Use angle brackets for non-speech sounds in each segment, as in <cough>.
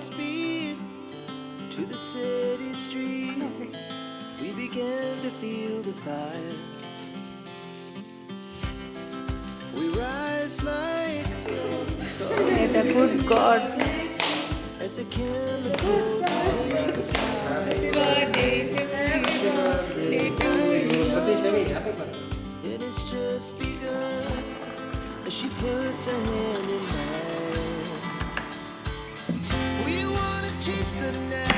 hearts to the city streets. We began to feel the fire. We rise like The good God. as the chemicals take us high. It has just begun as she puts her hand in mine. The night,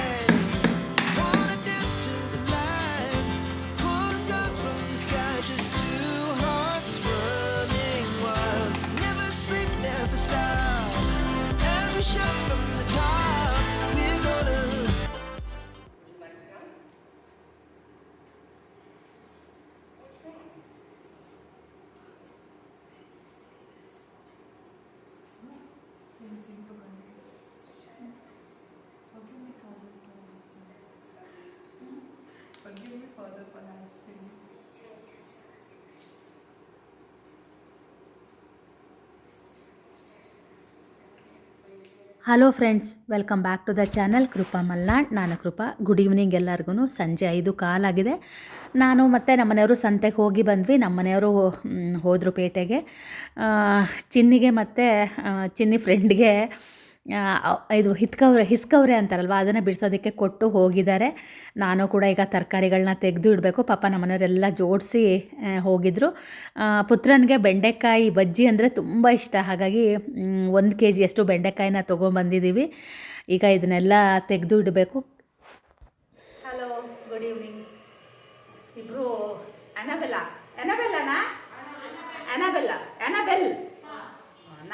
hello friends welcome back to the channel Krupa Malnad ನಾನು Krupa good evening ಎಲ್ಲರಿಗೂ ಸಂಜೆ ಐದು ಕಾಲಾಗಿದೆ ನಾನು ಮತ್ತು ನಮ್ಮನೆಯವರು ಸಂತೆಗೆ ಹೋಗಿ ಬಂದ್ವಿ. ನಮ್ಮನೆಯವರು ಹೋದರು ಪೇಟೆಗೆ. ಚಿನ್ನಿಗೆ ಮತ್ತು ಚಿನ್ನಿ ಫ್ರೆಂಡ್ಗೆ ಇದು ಹಿತ್ಕವ್ರೆ, ಹಿಸ್ಕವ್ರೆ ಅಂತಾರಲ್ವ? ಅದನ್ನು ಬಿಡಿಸೋದಕ್ಕೆ ಕೊಟ್ಟು ಹೋಗಿದ್ದಾರೆ. ನಾನು ಕೂಡ ಈಗ ತರಕಾರಿಗಳನ್ನ ತೆಗೆದು ಇಡಬೇಕು. ಪಾಪ ನಮ್ಮನೆಯವರೆಲ್ಲ ಜೋಡಿಸಿ ಹೋಗಿದ್ರು. ಪುತ್ರನಿಗೆ ಬೆಂಡೆಕಾಯಿ ಬಜ್ಜಿ ಅಂದರೆ ತುಂಬ ಇಷ್ಟ. ಹಾಗಾಗಿ ಒಂದು ಕೆ ಜಿಯಷ್ಟು ಬೆಂಡೆಕಾಯಿನ ತೊಗೊಂಬಂದಿದ್ದೀವಿ ಈಗ ಇದನ್ನೆಲ್ಲ ತೆಗೆದು ಇಡಬೇಕು. ಹಲೋ ಗುಡ್ ಈವ್ನಿಂಗ್ ಇಬ್ಬರು ಅನಬೆಲ್ಲ ಅನಬೆಲ್ಲನಾ ಅನಬೆಲ್ಲ ಅನಬೆಲ್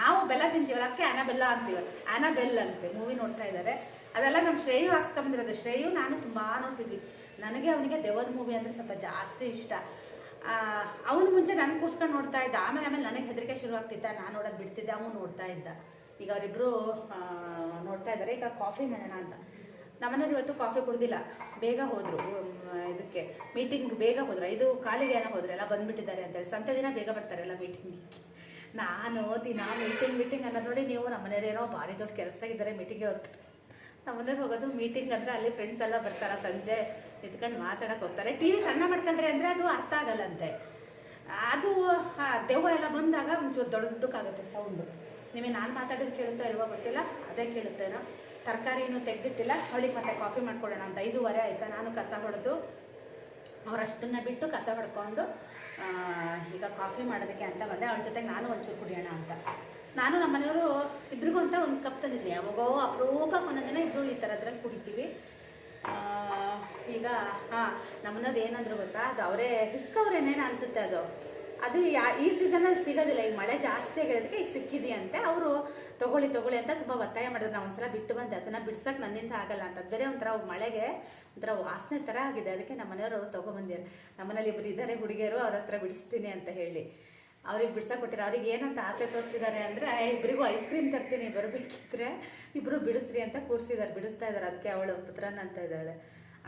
ನಾವು ಬೆಲ್ಲ ತಿಂತೀವಲ್ಲ, ಅದಕ್ಕೆ ಅನಬೆಲ್ಲ ಅಂತೀವಿ ಅನಬೆಲ್ ಅಂತೆ ಮೂವಿ ನೋಡ್ತಾ ಇದ್ದಾರೆ. ಅದೆಲ್ಲ ನಮ್ಮ ಶ್ರೇಯು ಹಾಕ್ಸ್ಕೊಂಬಂದಿರೋದು. ಶ್ರೇಯು ನಾನು ತುಂಬಾ ನೋಡ್ತಿದ್ವಿ. ನನಗೆ ಅವನಿಗೆ ದೆವ್ವದ ಮೂವಿ ಅಂದರೆ ಸ್ವಲ್ಪ ಜಾಸ್ತಿ ಇಷ್ಟ. ಅವನು ಮುಂಚೆ ನನಗೆ ಕೂರ್ಸ್ಕೊಂಡು ನೋಡ್ತಾ ಇದ್ದ. ಆಮೇಲೆ ಆಮೇಲೆ ನನಗೆ ಹೆದರಿಕೆ ಶುರು ಆಗ್ತಿದ್ದ ನಾನು ನೋಡೋದು ಬಿಡ್ತಿದ್ದೆ, ಅವನು ನೋಡ್ತಾ ಇದ್ದ. ಈಗ ಅವರಿಬ್ಬರು ನೋಡ್ತಾ ಇದ್ದಾರೆ. ಈಗ ಕಾಫಿ ಮಾಡೋಣ ಅಂತ. ನಮ್ಮನೇಲಿ ಇವತ್ತು ಕಾಫಿ ಕುಡ್ದಿಲ್ಲ. ಬೇಗ ಹೋದ್ರು. ಇದಕ್ಕೆ ಮೀಟಿಂಗ್ ಬೇಗ ಹೋದ್ರು. ಇದು ಕಾಲಿಗೆ ಏನೋ ಹೋದ್ರೆ. ಎಲ್ಲ ಬಂದ್ಬಿಟ್ಟಿದ್ದಾರೆ ಅಂತೇಳಿ. ಸಂತೆ ದಿನ ಬೇಗ ಬರ್ತಾರೆ ಎಲ್ಲ ಮೀಟಿಂಗ್ ನಾನು ದಿನ ಮೀಟಿಂಗ್ ಮೀಟಿಂಗ್ ಅನ್ನೋದು ನೋಡಿ ನೀವು ನಮ್ಮನೇಲೇನೋ ಭಾರಿ ದೊಡ್ಡ ಕೆಲಸದಾಗಿದ್ದಾರೆ ಮೀಟಿಂಗ್ಗೆ ಹೋಗ್ತಾರೆ ನಮ್ಮನೇಲಿ ಹೋಗೋದು ಮೀಟಿಂಗ್ ಅಂದರೆ ಅಲ್ಲಿ ಫ್ರೆಂಡ್ಸ್ ಎಲ್ಲ ಬರ್ತಾರೆ ಸಂಜೆ ನಿಂತ್ಕೊಂಡು ಮಾತಾಡಕ್ಕೆ ಹೋಗ್ತಾರೆ. ಟಿ ವಿ ಸಣ್ಣ ಮಾಡ್ಕೊಂಡ್ರೆ ಅಂದರೆ ಅದು ಅರ್ಥ ಆಗಲ್ಲಂತೆ. ಅದು ದೆವ್ವ ಎಲ್ಲ ಬಂದಾಗ ಒಂಚೂರು ದೊಡ್ಡಕ್ಕಾಗುತ್ತೆ ಸೌಂಡು ನಿಮಗೆ ನಾನು ಮಾತಾಡೋದು ಕೇಳುತ್ತೋ ಇಲ್ವೋ ಗೊತ್ತಿಲ್ಲ, ಅದೇ ಕೇಳುತ್ತೇನೋ. ತರಕಾರಿ ಏನು ತೆಗೆದಿಟ್ಟಿಲ್ಲ, ಅವಳಿಗೆ ಮತ್ತೆ ಕಾಫಿ ಮಾಡ್ಕೊಳ್ಳೋಣ ಅಂತ ಐದೂವರೆ ಆಯಿತಾ, ನಾನು ಕಸ ಹೊಡೆದು ಅವರಷ್ಟನ್ನು ಬಿಟ್ಟು ಕಸ ಹೊಡ್ಕೊಂಡು ಈಗ ಕಾಫಿ ಮಾಡೋದಕ್ಕೆ ಅಂತ ಬಂದೆ. ಅವಳ ಜೊತೆಗೆ ನಾನು ಒಂಚೂರು ಕುಡಿಯೋಣ ಅಂತ. ನಾನು ನಮ್ಮ ಮನೆಯವರು ಇಬ್ರಿಗೂ ಅಂತ ಒಂದು ಕಪ್ ತಂದಿದ್ವಿ. ಯಾವಾಗೋ ಅಪರೂಪಕ್ಕೆ ಒಂದೊಂದು ದಿನ ಇಬ್ಬರು ಈ ಥರದ್ರಲ್ಲಿ ಕುಡಿತೀವಿ. ಈಗ, ಹಾಂ ನಮ್ಮನ್ನೋದು ಏನಂದ್ರು ಗೊತ್ತಾ? ಅದು ಅವರೇ ಹಿಸ್ಕವ್ರೇನೇನು ಅನಿಸುತ್ತೆ ಅದು? ಅದು ಯಾ, ಈ ಸೀಸನಲ್ಲಿ ಸಿಗೋದಿಲ್ಲ. ಈಗ ಮಳೆ ಜಾಸ್ತಿ ಆಗಿರೋದಕ್ಕೆ ಈಗ ಸಿಕ್ಕಿದೆಯಂತೆ. ಅವರು ತಗೊಳ್ಳಿ ತಗೊಳ್ಳಿ ಅಂತ ತುಂಬ ಒತ್ತಾಯ ಮಾಡಿದ್ರು. ನಾವು ಒಂದ್ಸಲ ಬಿಟ್ಟು ಬಂದೆ. ಅದನ್ನು ಬಿಡ್ಸೋಕೆ ನನ್ನಿಂದ ಆಗಲ್ಲ ಅಂತ. ಬೇರೆ ಒಂಥರ ಮಳೆಗೆ ಒಂಥರ ವಾಸನೆ ಥರ ಆಗಿದೆ. ಅದಕ್ಕೆ ನಮ್ಮ ಮನೆಯವರು ತೊಗೊಬಂದಿರು ನಮ್ಮನೇಲಿ ಇಬ್ಬರು ಇದ್ದಾರೆ, ಹುಡುಗಿಯರು ಅವ್ರ ಹತ್ರ ಬಿಡಿಸ್ತೀನಿ ಅಂತ ಹೇಳಿ. ಅವ್ರಿಗೆ ಬಿಡ್ಸಕ್ಕೆ ಕೊಟ್ಟಿರೋ, ಅವ್ರಿಗೆ ಏನಂತ ಆಸೆ ತೋರಿಸಿದ್ದಾರೆ ಅಂದರೆ ಇಬ್ಬರಿಗೂ ಐಸ್ ಕ್ರೀಮ್ ತರ್ತೀನಿ. ಬರಬೇಕಿದ್ರೆ ಇಬ್ಬರು ಬಿಡಿಸ್ರಿ ಅಂತ ಕೂರಿಸಿದ್ದಾರೆ. ಬಿಡಿಸ್ತಾ ಇದ್ದಾರೆ. ಅದಕ್ಕೆ ಅವಳು ಪುತ್ರನ ಅಂತ ಇದ್ದಾಳೆ.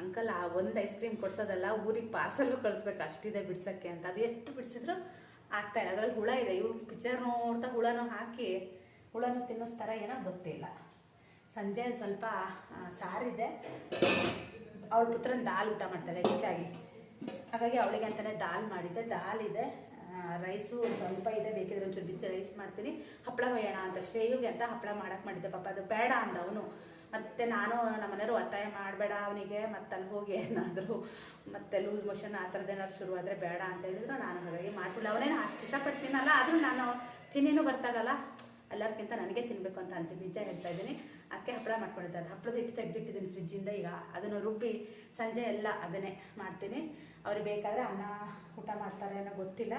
ಅಂಕಲ್, ಆ ಒಂದು ಐಸ್ ಕ್ರೀಮ್ ಕೊಡ್ತದಲ್ಲ ಊರಿಗೆ ಪಾರ್ಸಲ್ಲು ಕಳಿಸ್ಬೇಕು, ಅಷ್ಟಿದೆ ಬಿಡ್ಸೋಕ್ಕೆ ಅಂತ. ಅದು ಎಷ್ಟು ಬಿಡಿಸಿದ್ರು ಆಗ್ತಾ ಇಲ್ಲ. ಅದ್ರಲ್ಲಿ ಹುಳ ಇದೆ. ಇವ್ರು ಪಿಕ್ಚರ್ ನೋಡ್ತಾ ಹುಳನೂ ಹಾಕಿ, ಹುಳನೂ ತಿನ್ನಿಸ್ತಾರ ಏನೋ ಗೊತ್ತಿಲ್ಲ ಸಂಜೆ ಸ್ವಲ್ಪ ಸಾರಿದೆ ಅವಳ ಪುತ್ರನ ದಾಲ್ ಊಟ ಮಾಡ್ತಾಳೆ, ಹೆಚ್ಚಾಗಿ. ಹಾಗಾಗಿ ಅವಳಿಗೆ ಅಂತಲೇ ದಾಲ್ ಮಾಡಿದ್ದೆ. ದಾಲ್ ಇದೆ. ರೈಸು ಸ್ವಲ್ಪ ಇದೆ. ಬೇಕಿದ್ರೆ ಒಂಚೂರು ಬಿಸಿ ರೈಸ್ ಮಾಡ್ತೀನಿ. ಹಪ್ಪಳ ಒಯ್ಯೋಣ ಅಂತ ಶ್ರೇಯುಗೆ ಅಂತ ಹಪ್ಪಳ ಮಾಡಕ್ಕೆ ಮಾಡಿದ್ದೆ ಪಾಪ. ಅದು ಬೇಡ ಅಂದ ಅವನು. ಮತ್ತೆ ನಾನು ನಮ್ಮ ಮನೆಯವರು ಒತ್ತಾಯ ಮಾಡಬೇಡ ಅವನಿಗೆ, ಮತ್ತೆ ಅಲ್ಲಿ ಹೋಗಿ ಏನಾದರೂ ಮತ್ತೆ ಲೂಸ್ ಮೋಷನ್ ಆ ಥರದ್ದು ಏನಾದ್ರು ಶುರು ಆದರೆ ಬೇಡ ಅಂತ ಹೇಳಿದ್ರು. ನಾನು ಹಾಗಾಗಿ ಮಾಡ್ತಿಲ್ಲ. ಅವನೇನು ಅಷ್ಟು ಇಷ್ಟಪಡ್ತೀನಲ್ಲ, ಆದರೂ ನಾನು ಚಿನ್ನಿನೂ ಬರ್ತಾಗಲ್ಲ. ಎಲ್ಲರಿಗಿಂತ ನನಗೆ ತಿನ್ನಬೇಕು ಅಂತ ಅನ್ಸಿದ್ದು ನಿಜ ಹೇಳ್ತಾ ಇದ್ದೀನಿ. ಅದಕ್ಕೆ ಹಪ್ಪಳ ಮಾಡ್ಕೊಂಡಿದ್ದೆ. ಹಪ್ಪಳದ ಹಿಟ್ಟು ತೆಗೆದಿಟ್ಟಿದ್ದೀನಿ ಫ್ರಿಜ್ಜಿಂದ ಈಗ ಅದನ್ನು ರುಬ್ಬಿ ಸಂಜೆ ಎಲ್ಲ ಅದನ್ನೇ ಮಾಡ್ತೀನಿ. ಅವ್ರಿಗೆ ಬೇಕಾದರೆ ಅನ್ನ, ಊಟ ಮಾಡ್ತಾರೆ ಅನ್ನೋ ಗೊತ್ತಿಲ್ಲ.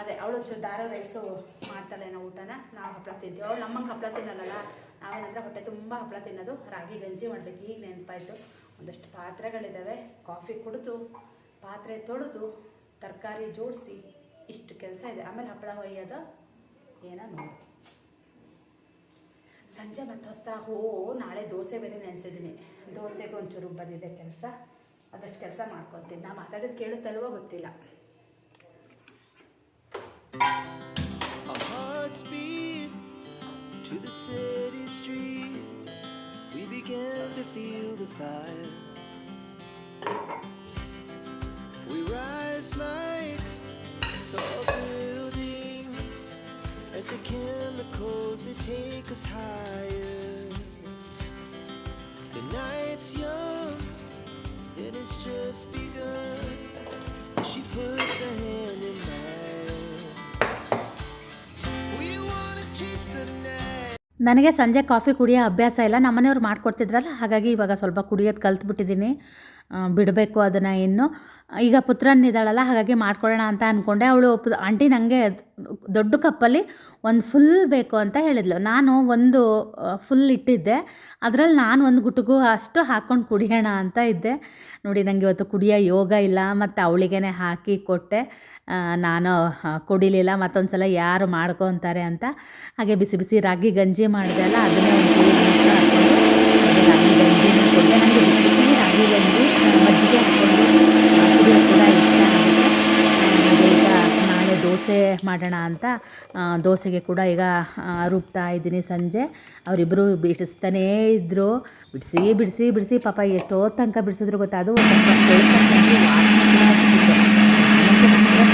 ಅದೇ, ಅವಳು ದಾರ, ರೈಸು ಮಾಡ್ತಾಳೆ ಏನೋ ಊಟನ. ನಾವು ಹಪ್ಪಳ ತಿಂತೀವಿ. ಅವಳು ನಮ್ಮಂಗೆ ಹಪ್ಪಳ ತಿನ್ನಲ್ಲ ನಾವೇನಂದ್ರೆ ಹೊಟ್ಟೆ ತುಂಬ ಹಪ್ಪಳ ತಿನ್ನೋದು. ರಾಗಿ ಗಂಜಿ ಮಾಡ್ಬೇಕು ಈಗ ನೆನಪಾಯಿತು. ಒಂದಷ್ಟು ಪಾತ್ರೆಗಳಿದ್ದಾವೆ ಕಾಫಿ ಕುಡಿದು, ಪಾತ್ರೆ ತೊಳೆದು, ತರಕಾರಿ ಜೋಡಿಸಿ, ಇಷ್ಟು ಕೆಲಸ ಇದೆ. ಆಮೇಲೆ ಹಪ್ಪಳ ಹೊಯ್ಯೋದು ಏನೋ ನೋಡಿ. ಸಂಜೆ ಮತ್ತೆ ಹೊಸ್ತಾ, ಹೋ, ನಾಳೆ ದೋಸೆ ಬೇರೆ ನೆನೆಸಿದ್ದೀನಿ. ದೋಸೆಗೆ ಒಂಚೂರು ಬಂದಿದೆ ಕೆಲಸ. ಅದಷ್ಟು ಕೆಲಸ ಮಾಡ್ಕೊತೀನಿ. ನಾ ಮಾತಾಡೋದು ಕೇಳುತ್ತಲ್ವೋ ಗೊತ್ತಿಲ್ಲ. To the city streets. we began to feel the fire. We rise like tall buildings as the chemicals they take us higher. The night's young, it has just begun. She puts her hand in mine. ನನಗೆ ಸಂಜೆ coffee ಕುಡಿಯೋ ಅಭ್ಯಾಸ ಇಲ್ಲ. ನಮ್ಮನೆಯವ್ರು ಮಾಡಿಕೊಡ್ತಿದ್ರಲ್ಲ ಹಾಗಾಗಿ ಇವಾಗ ಸ್ವಲ್ಪ ಕುಡಿಯೋದು ಕಲ್ತ್ಬಿಟ್ಟಿದ್ದೀನಿ. ಬಿಡಬೇಕು ಅದನ್ನು ಇನ್ನು. ಈಗ ಪುತ್ರನಿದ್ದಾಳಲ್ಲ ಹಾಗಾಗಿ ಮಾಡ್ಕೊಳ್ಳೋಣ ಅಂತ ಅಂದ್ಕೊಂಡೆ ಅವಳು ಆಂಟಿ ನನಗೆ ದೊಡ್ಡ ಕಪ್ಪಲ್ಲಿ ಒಂದು ಫುಲ್ ಬೇಕು ಅಂತ ಹೇಳಿದ್ಲು. ನಾನು ಒಂದು ಫುಲ್ ಇಟ್ಟಿದ್ದೆ. ಅದರಲ್ಲಿ ನಾನು ಒಂದು ಗುಟುಗು ಅಷ್ಟು ಹಾಕ್ಕೊಂಡು ಕುಡಿಯೋಣ ಅಂತ ಇದ್ದೆ. ನೋಡಿ ನನಗೆ ಇವತ್ತು ಕುಡಿಯೋ ಯೋಗ ಇಲ್ಲ, ಮತ್ತು ಅವಳಿಗೇ ಹಾಕಿ ಕೊಟ್ಟೆ. ನಾನು ಕುಡಿಲಿಲ್ಲ ಮತ್ತೊಂದು ಸಲ ಯಾರು ಮಾಡ್ಕೊತಾರೆ ಅಂತ. ಹಾಗೆ ಬಿಸಿ ಬಿಸಿ ರಾಗಿ ಗಂಜಿ ಮಾಡಿದೆ ಅಲ್ಲ, ಅದನ್ನೇ ರಾಗಿ ಕೊಟ್ಟೆ. ನನಗೆ ರಾಗಿ ಗಂಜಿ ಮಜ್ಜಿಗೆ ಹಾಕ್ಕೊಂಡು ಕುಡಿಯೋದು ಕೂಡ ಇಷ್ಟ ಈಗ ನಾಳೆ ದೋಸೆ ಮಾಡೋಣ ಅಂತ ದೋಸೆಗೆ ಕೂಡ ಈಗ ರುಬ್ತಾ ಇದ್ದೀನಿ ಸಂಜೆ. ಅವರಿಬ್ಬರು ಬಿಡಿಸ್ತಾನೇ ಇದ್ದರು ಬಿಡಿಸಿ ಬಿಡಿಸಿ ಬಿಡಿಸಿ, ಪಾಪ ಎಷ್ಟೋ ತನಕ ಬಿಡಿಸಿದ್ರು ಗೊತ್ತಾ? ಅದು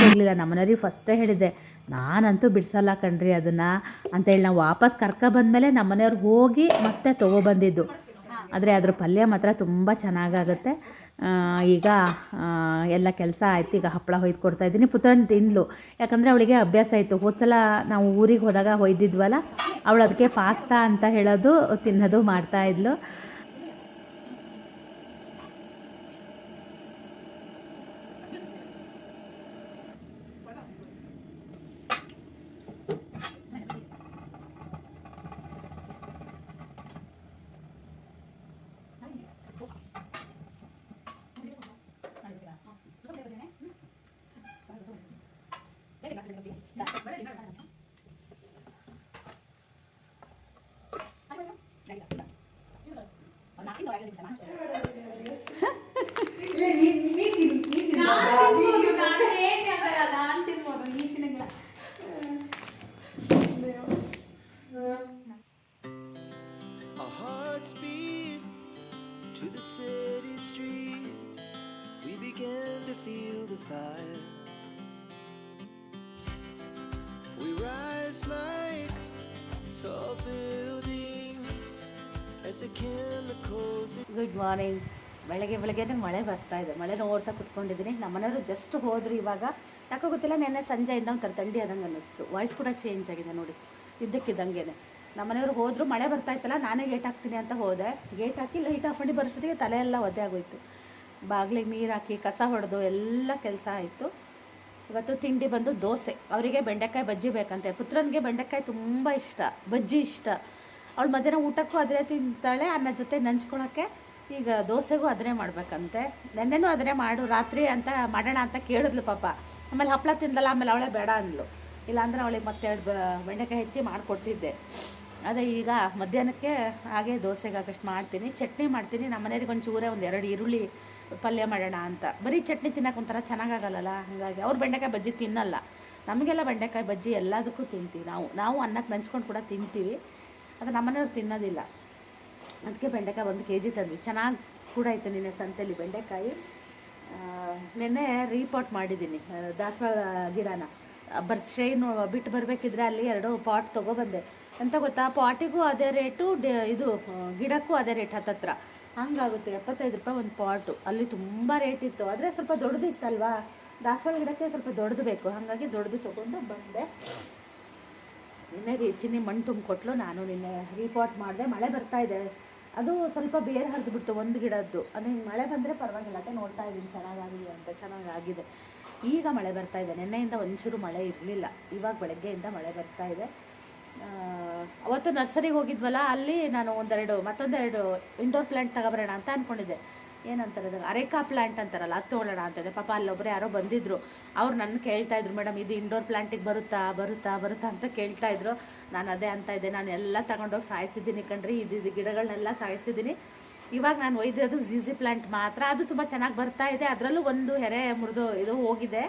ಹೋಗಲಿಲ್ಲ ನಮ್ಮನೆಯವ್ರಿಗೆ ಫಸ್ಟೇ ಹೇಳಿದ್ದೆ, ನಾನಂತೂ ಬಿಡಿಸಲ್ಲ ಕಣ್ರಿ ಅದನ್ನು ಅಂತೇಳಿ ನಾವು ವಾಪಸ್ ಕರ್ಕೊ ಬಂದಮೇಲೆ ನಮ್ಮನೆಯವ್ರಿಗೆ ಹೋಗಿ ಮತ್ತೆ ತೊಗೊಬಂದಿದ್ದು ಆದರೆ ಅದ್ರ ಪಲ್ಯ ಮಾತ್ರ ತುಂಬ ಚೆನ್ನಾಗಾಗುತ್ತೆ. ಈಗ ಎಲ್ಲ ಕೆಲಸ ಆಯಿತು, ಈಗ ಹಪ್ಪಳ ಹೊಯ್ದು ಕೊಡ್ತಾ ಇದ್ದೀನಿ. ಪುತ್ರನ ತಿಂದ್ಲು. ಯಾಕಂದರೆ ಅವಳಿಗೆ ಅಭ್ಯಾಸ ಆಯಿತು. ಹೋದ ಸಲ ನಾವು ಊರಿಗೆ ಹೋದಾಗ ಹೊಯ್ದಿದ್ವಲ್ಲ, ಅವಳು ಅದಕ್ಕೆ ಪಾಸ್ತಾ ಅಂತ ಹೇಳೋದು, ತಿನ್ನೋದು ಮಾಡ್ತಾಯಿದ್ಲು ಗುಡ್ ಮಾರ್ನಿಂಗ್ ಬೆಳಗ್ಗೆ ಬೆಳಗ್ಗೆನೇ ಮಳೆ ಬರ್ತಾ ಇದೆ. ಮಳೆ ನೋಡ್ತಾ ಕುತ್ಕೊಂಡಿದ್ದೀನಿ. ನಮ್ಮನೆಯವರು ಜಸ್ಟ್ ಹೋದ್ರು ಇವಾಗ. ಯಾಕೋ ಗೊತ್ತಿಲ್ಲ, ನೆನ್ನೆ ಸಂಜೆಯಿಂದ ಒಂಥರ ಥಂಡಿ ಆದಂಗೆ ಅನ್ನಿಸ್ತು. ವಾಯ್ಸ್ ಕೂಡ ಚೇಂಜ್ ಆಗಿದೆ ನೋಡಿ. ಇದ್ದಕ್ಕಿದ್ದಂಗೆ ನಮ್ಮನೆಯವರು ಹೋದ್ರು, ಮಳೆ ಬರ್ತಾ ಇತ್ತಲ್ಲ, ನಾನೇ ಗೇಟ್ ಹಾಕ್ತೀನಿ ಅಂತ ಹೋದೆ. ಗೇಟ್ ಹಾಕಿ ಲೈಟ್ ಆಫ್ ಮಾಡಿ ಬರೋಷ್ಟೊತ್ತಿಗೆ ತಲೆ ಎಲ್ಲ ಒದ್ದೆ ಆಗೋಯ್ತು. ಬಾಗಿಲಿಗೆ ನೀರು ಹಾಕಿ, ಕಸ ಹೊಡೆದು ಎಲ್ಲ ಕೆಲಸ ಆಯಿತು. ಇವತ್ತು ತಿಂಡಿ ಬಂದು ದೋಸೆ. ಅವರಿಗೆ ಬೆಂಡೆಕಾಯಿ ಬಜ್ಜಿ ಬೇಕಂತೆ. ಪುತ್ರನಿಗೆ ಬೆಂಡೆಕಾಯಿ ತುಂಬ ಇಷ್ಟ. ಬಜ್ಜಿ ಇಷ್ಟ. ಅವಳು ಮಧ್ಯಾಹ್ನ ಊಟಕ್ಕೂ ಅದನ್ನೇ ತಿಂತಾಳೆ ಅನ್ನ ಜೊತೆ ನಂಚ್ಕೊಳಕ್ಕೆ ಈಗ ದೋಸೆಗೂ ಅದನ್ನೇ ಮಾಡಬೇಕಂತೆ. ನೆನ್ನೆನೂ ಅದನ್ನೇ ಮಾಡು, ರಾತ್ರಿ ಅಂತ ಮಾಡೋಣ ಅಂತ ಕೇಳಿದ್ಲು ಪಾಪ. ಆಮೇಲೆ ಹಪ್ಪಳ ತಿಂದಲ್ಲ, ಆಮೇಲೆ ಅವಳೇ ಬೇಡ ಅಂದ್ಲು. ಇಲ್ಲಾಂದ್ರೆ ಅವಳಿಗೆ ಮತ್ತೆ ಎರಡು ಬೆಂಡೆಕಾಯಿ ಹೆಚ್ಚಿ ಮಾಡಿಕೊಡ್ತಿದ್ದೆ. ಅದೇ ಈಗ ಮಧ್ಯಾಹ್ನಕ್ಕೆ ಹಾಗೆ ದೋಸೆಗೆ ಆಗಷ್ಟು ಮಾಡ್ತೀನಿ. ಚಟ್ನಿ ಮಾಡ್ತೀನಿ. ನಮ್ಮ ಮನೆಯವ್ರಿಗೆ ಒಂಚೂರೇ ಚೂರೇ ಒಂದು ಎರಡು ಈರುಳ್ಳಿ ಪಲ್ಯ ಮಾಡೋಣ ಅಂತ. ಬರೀ ಚಟ್ನಿ ತಿನ್ನೋಕೆ ಒಂಥರ ಚೆನ್ನಾಗಾಗಲ್ಲ ಹಾಗಾಗಿ ಅವ್ರು ಬೆಂಡೆಕಾಯಿ ಬಜ್ಜಿ ತಿನ್ನಲ್ಲ. ನಮಗೆಲ್ಲ ಬೆಂಡೆಕಾಯಿ ಬಜ್ಜಿ ಎಲ್ಲದಕ್ಕೂ ತಿಂತೀವಿ ನಾವು. ನಾವು ಅನ್ನಕ್ಕೆ ನಂಚ್ಕೊಂಡು ಕೂಡ ತಿಂತೀವಿ. ಅದು ನಮ್ಮನೆಯವ್ರು ತಿನ್ನೋದಿಲ್ಲ. ಅದಕ್ಕೆ ಬೆಂಡೆಕಾಯಿ ಒಂದು ಕೆ ಜಿ ತಂದ್ವಿ. ಚೆನ್ನಾಗಿ ಕೂಡ ಇತ್ತು ನಿನ್ನೆ ಸಂತೆಯಲ್ಲಿ ಬೆಂಡೆಕಾಯಿ. ನಿನ್ನೆ ರೀಪಾಟ್ ಮಾಡಿದ್ದೀನಿ ದಾಸವಾಳ ಗಿಡನ. ಬರ್ಸ್ಟ್ರೈನು ಬಿಟ್ಟು ಬರಬೇಕಿದ್ರೆ ಅಲ್ಲಿ ಎರಡು ಪಾಟ್ ತೊಗೊಬಂದೆ. ಅಂತ ಗೊತ್ತಾ? ಪಾಟಿಗೂ ಅದೇ ರೇಟು ಇದು ಗಿಡಕ್ಕೂ ಅದೇ ರೇಟ್ ಹತ್ತತ್ರ. ಹಂಗಾಗುತ್ತೆ, ಎಪ್ಪತ್ತೈದು ರೂಪಾಯಿ ಒಂದು ಪಾಟು ಅಲ್ಲಿ ತುಂಬ ರೇಟ್ ಇತ್ತು. ಆದರೆ ಸ್ವಲ್ಪ ದೊಡ್ಡದಿತ್ತಲ್ವಾ? ದಾಸವಾಳ ಗಿಡಕ್ಕೆ ಸ್ವಲ್ಪ ದೊಡ್ಡದು ಬೇಕು. ಹಾಗಾಗಿ ದೊಡ್ಡದು ತೊಗೊಂಡು ಬಂದೆ. ನಿನ್ನೆ ರೀಚಿನಿ ಮಣ್ಣು ತುಂಬಿಕೊಟ್ಲು, ನಾನು ನಿನ್ನೆ ರೀಪಾಟ್ ಮಾಡಿದೆ, ಮಳೆ ಬರ್ತಾ ಇದೆ. ಅದು ಸ್ವಲ್ಪ ಬೇರೆ ಹರಿದು ಬಿಡ್ತು, ಒಂದು ಗಿಡದ್ದು. ಅದು ಹಿಂಗೆ ಮಳೆ ಬಂದರೆ ಪರವಾಗಿಲ್ಲ ಅಂತ ನೋಡ್ತಾ ಇದ್ದೀನಿ, ಚೆನ್ನಾಗಾಗಿದೆ ಅಂತ, ಚೆನ್ನಾಗಾಗಿದೆ. ಈಗ ಮಳೆ ಬರ್ತಾ ಇದೆ, ನಿನ್ನೆಯಿಂದ ಒಂಚೂರು ಮಳೆ ಇರಲಿಲ್ಲ. ಇವಾಗ ಬೆಳಗ್ಗೆಯಿಂದ ಮಳೆ ಬರ್ತಾ ಇದೆ. ಅವತ್ತು ನರ್ಸರಿಗೆ ಹೋಗಿದ್ವಲ್ಲ, ಅಲ್ಲಿ ನಾನು ಒಂದೆರಡು, ಮತ್ತೊಂದೆರಡು ಇಂಡೋರ್ ಪ್ಲ್ಯಾಂಟ್ ತಗೊಬರೋಣ ಅಂತ ಅಂದ್ಕೊಂಡಿದ್ದೆ ಏನಂತಾರೆ ಇದಾಗ ಅರೇಕಾ ಪ್ಲ್ಯಾಂಟ್ ಅಂತಾರಲ್ಲ, ಅದು ತೊಗೊಳ್ಳೋಣ ಅಂತಿದೆ. ಪಾಪ ಅಲ್ಲೊಬ್ಬರು ಯಾರೋ ಬಂದಿದ್ರು. ಅವ್ರು ನನ್ನ ಕೇಳ್ತಾ ಇದ್ರು, ಮೇಡಮ್, ಇದು ಇಂಡೋರ್ ಪ್ಲ್ಯಾಂಟಿಗೆ ಬರುತ್ತಾ ಬರುತ್ತಾ ಬರುತ್ತಾ ಅಂತ ಕೇಳ್ತಾ ಇದ್ರು. ನಾನು ಅದೇ ಅಂತ ಇದ್ದೆ. ನಾನು ಎಲ್ಲ ತಗೊಂಡೋಗಿ ಸಾಯಿಸಿದ್ದೀನಿ ಕಣ್ರಿ. ಇದು ಇದು ಗಿಡಗಳನ್ನೆಲ್ಲ ಸಾಯಿಸಿದ್ದೀನಿ ಇವಾಗ ನಾನು ಒಯ್ದಿರೋದು ಝೀಝಿ ಪ್ಲ್ಯಾಂಟ್ ಮಾತ್ರ. ಅದು ತುಂಬ ಚೆನ್ನಾಗಿ ಬರ್ತಾ ಇದೆ. ಅದರಲ್ಲೂ ಒಂದು ಹೆರೆ ಮುರಿದು ಇದು ಹೋಗಿದೆ.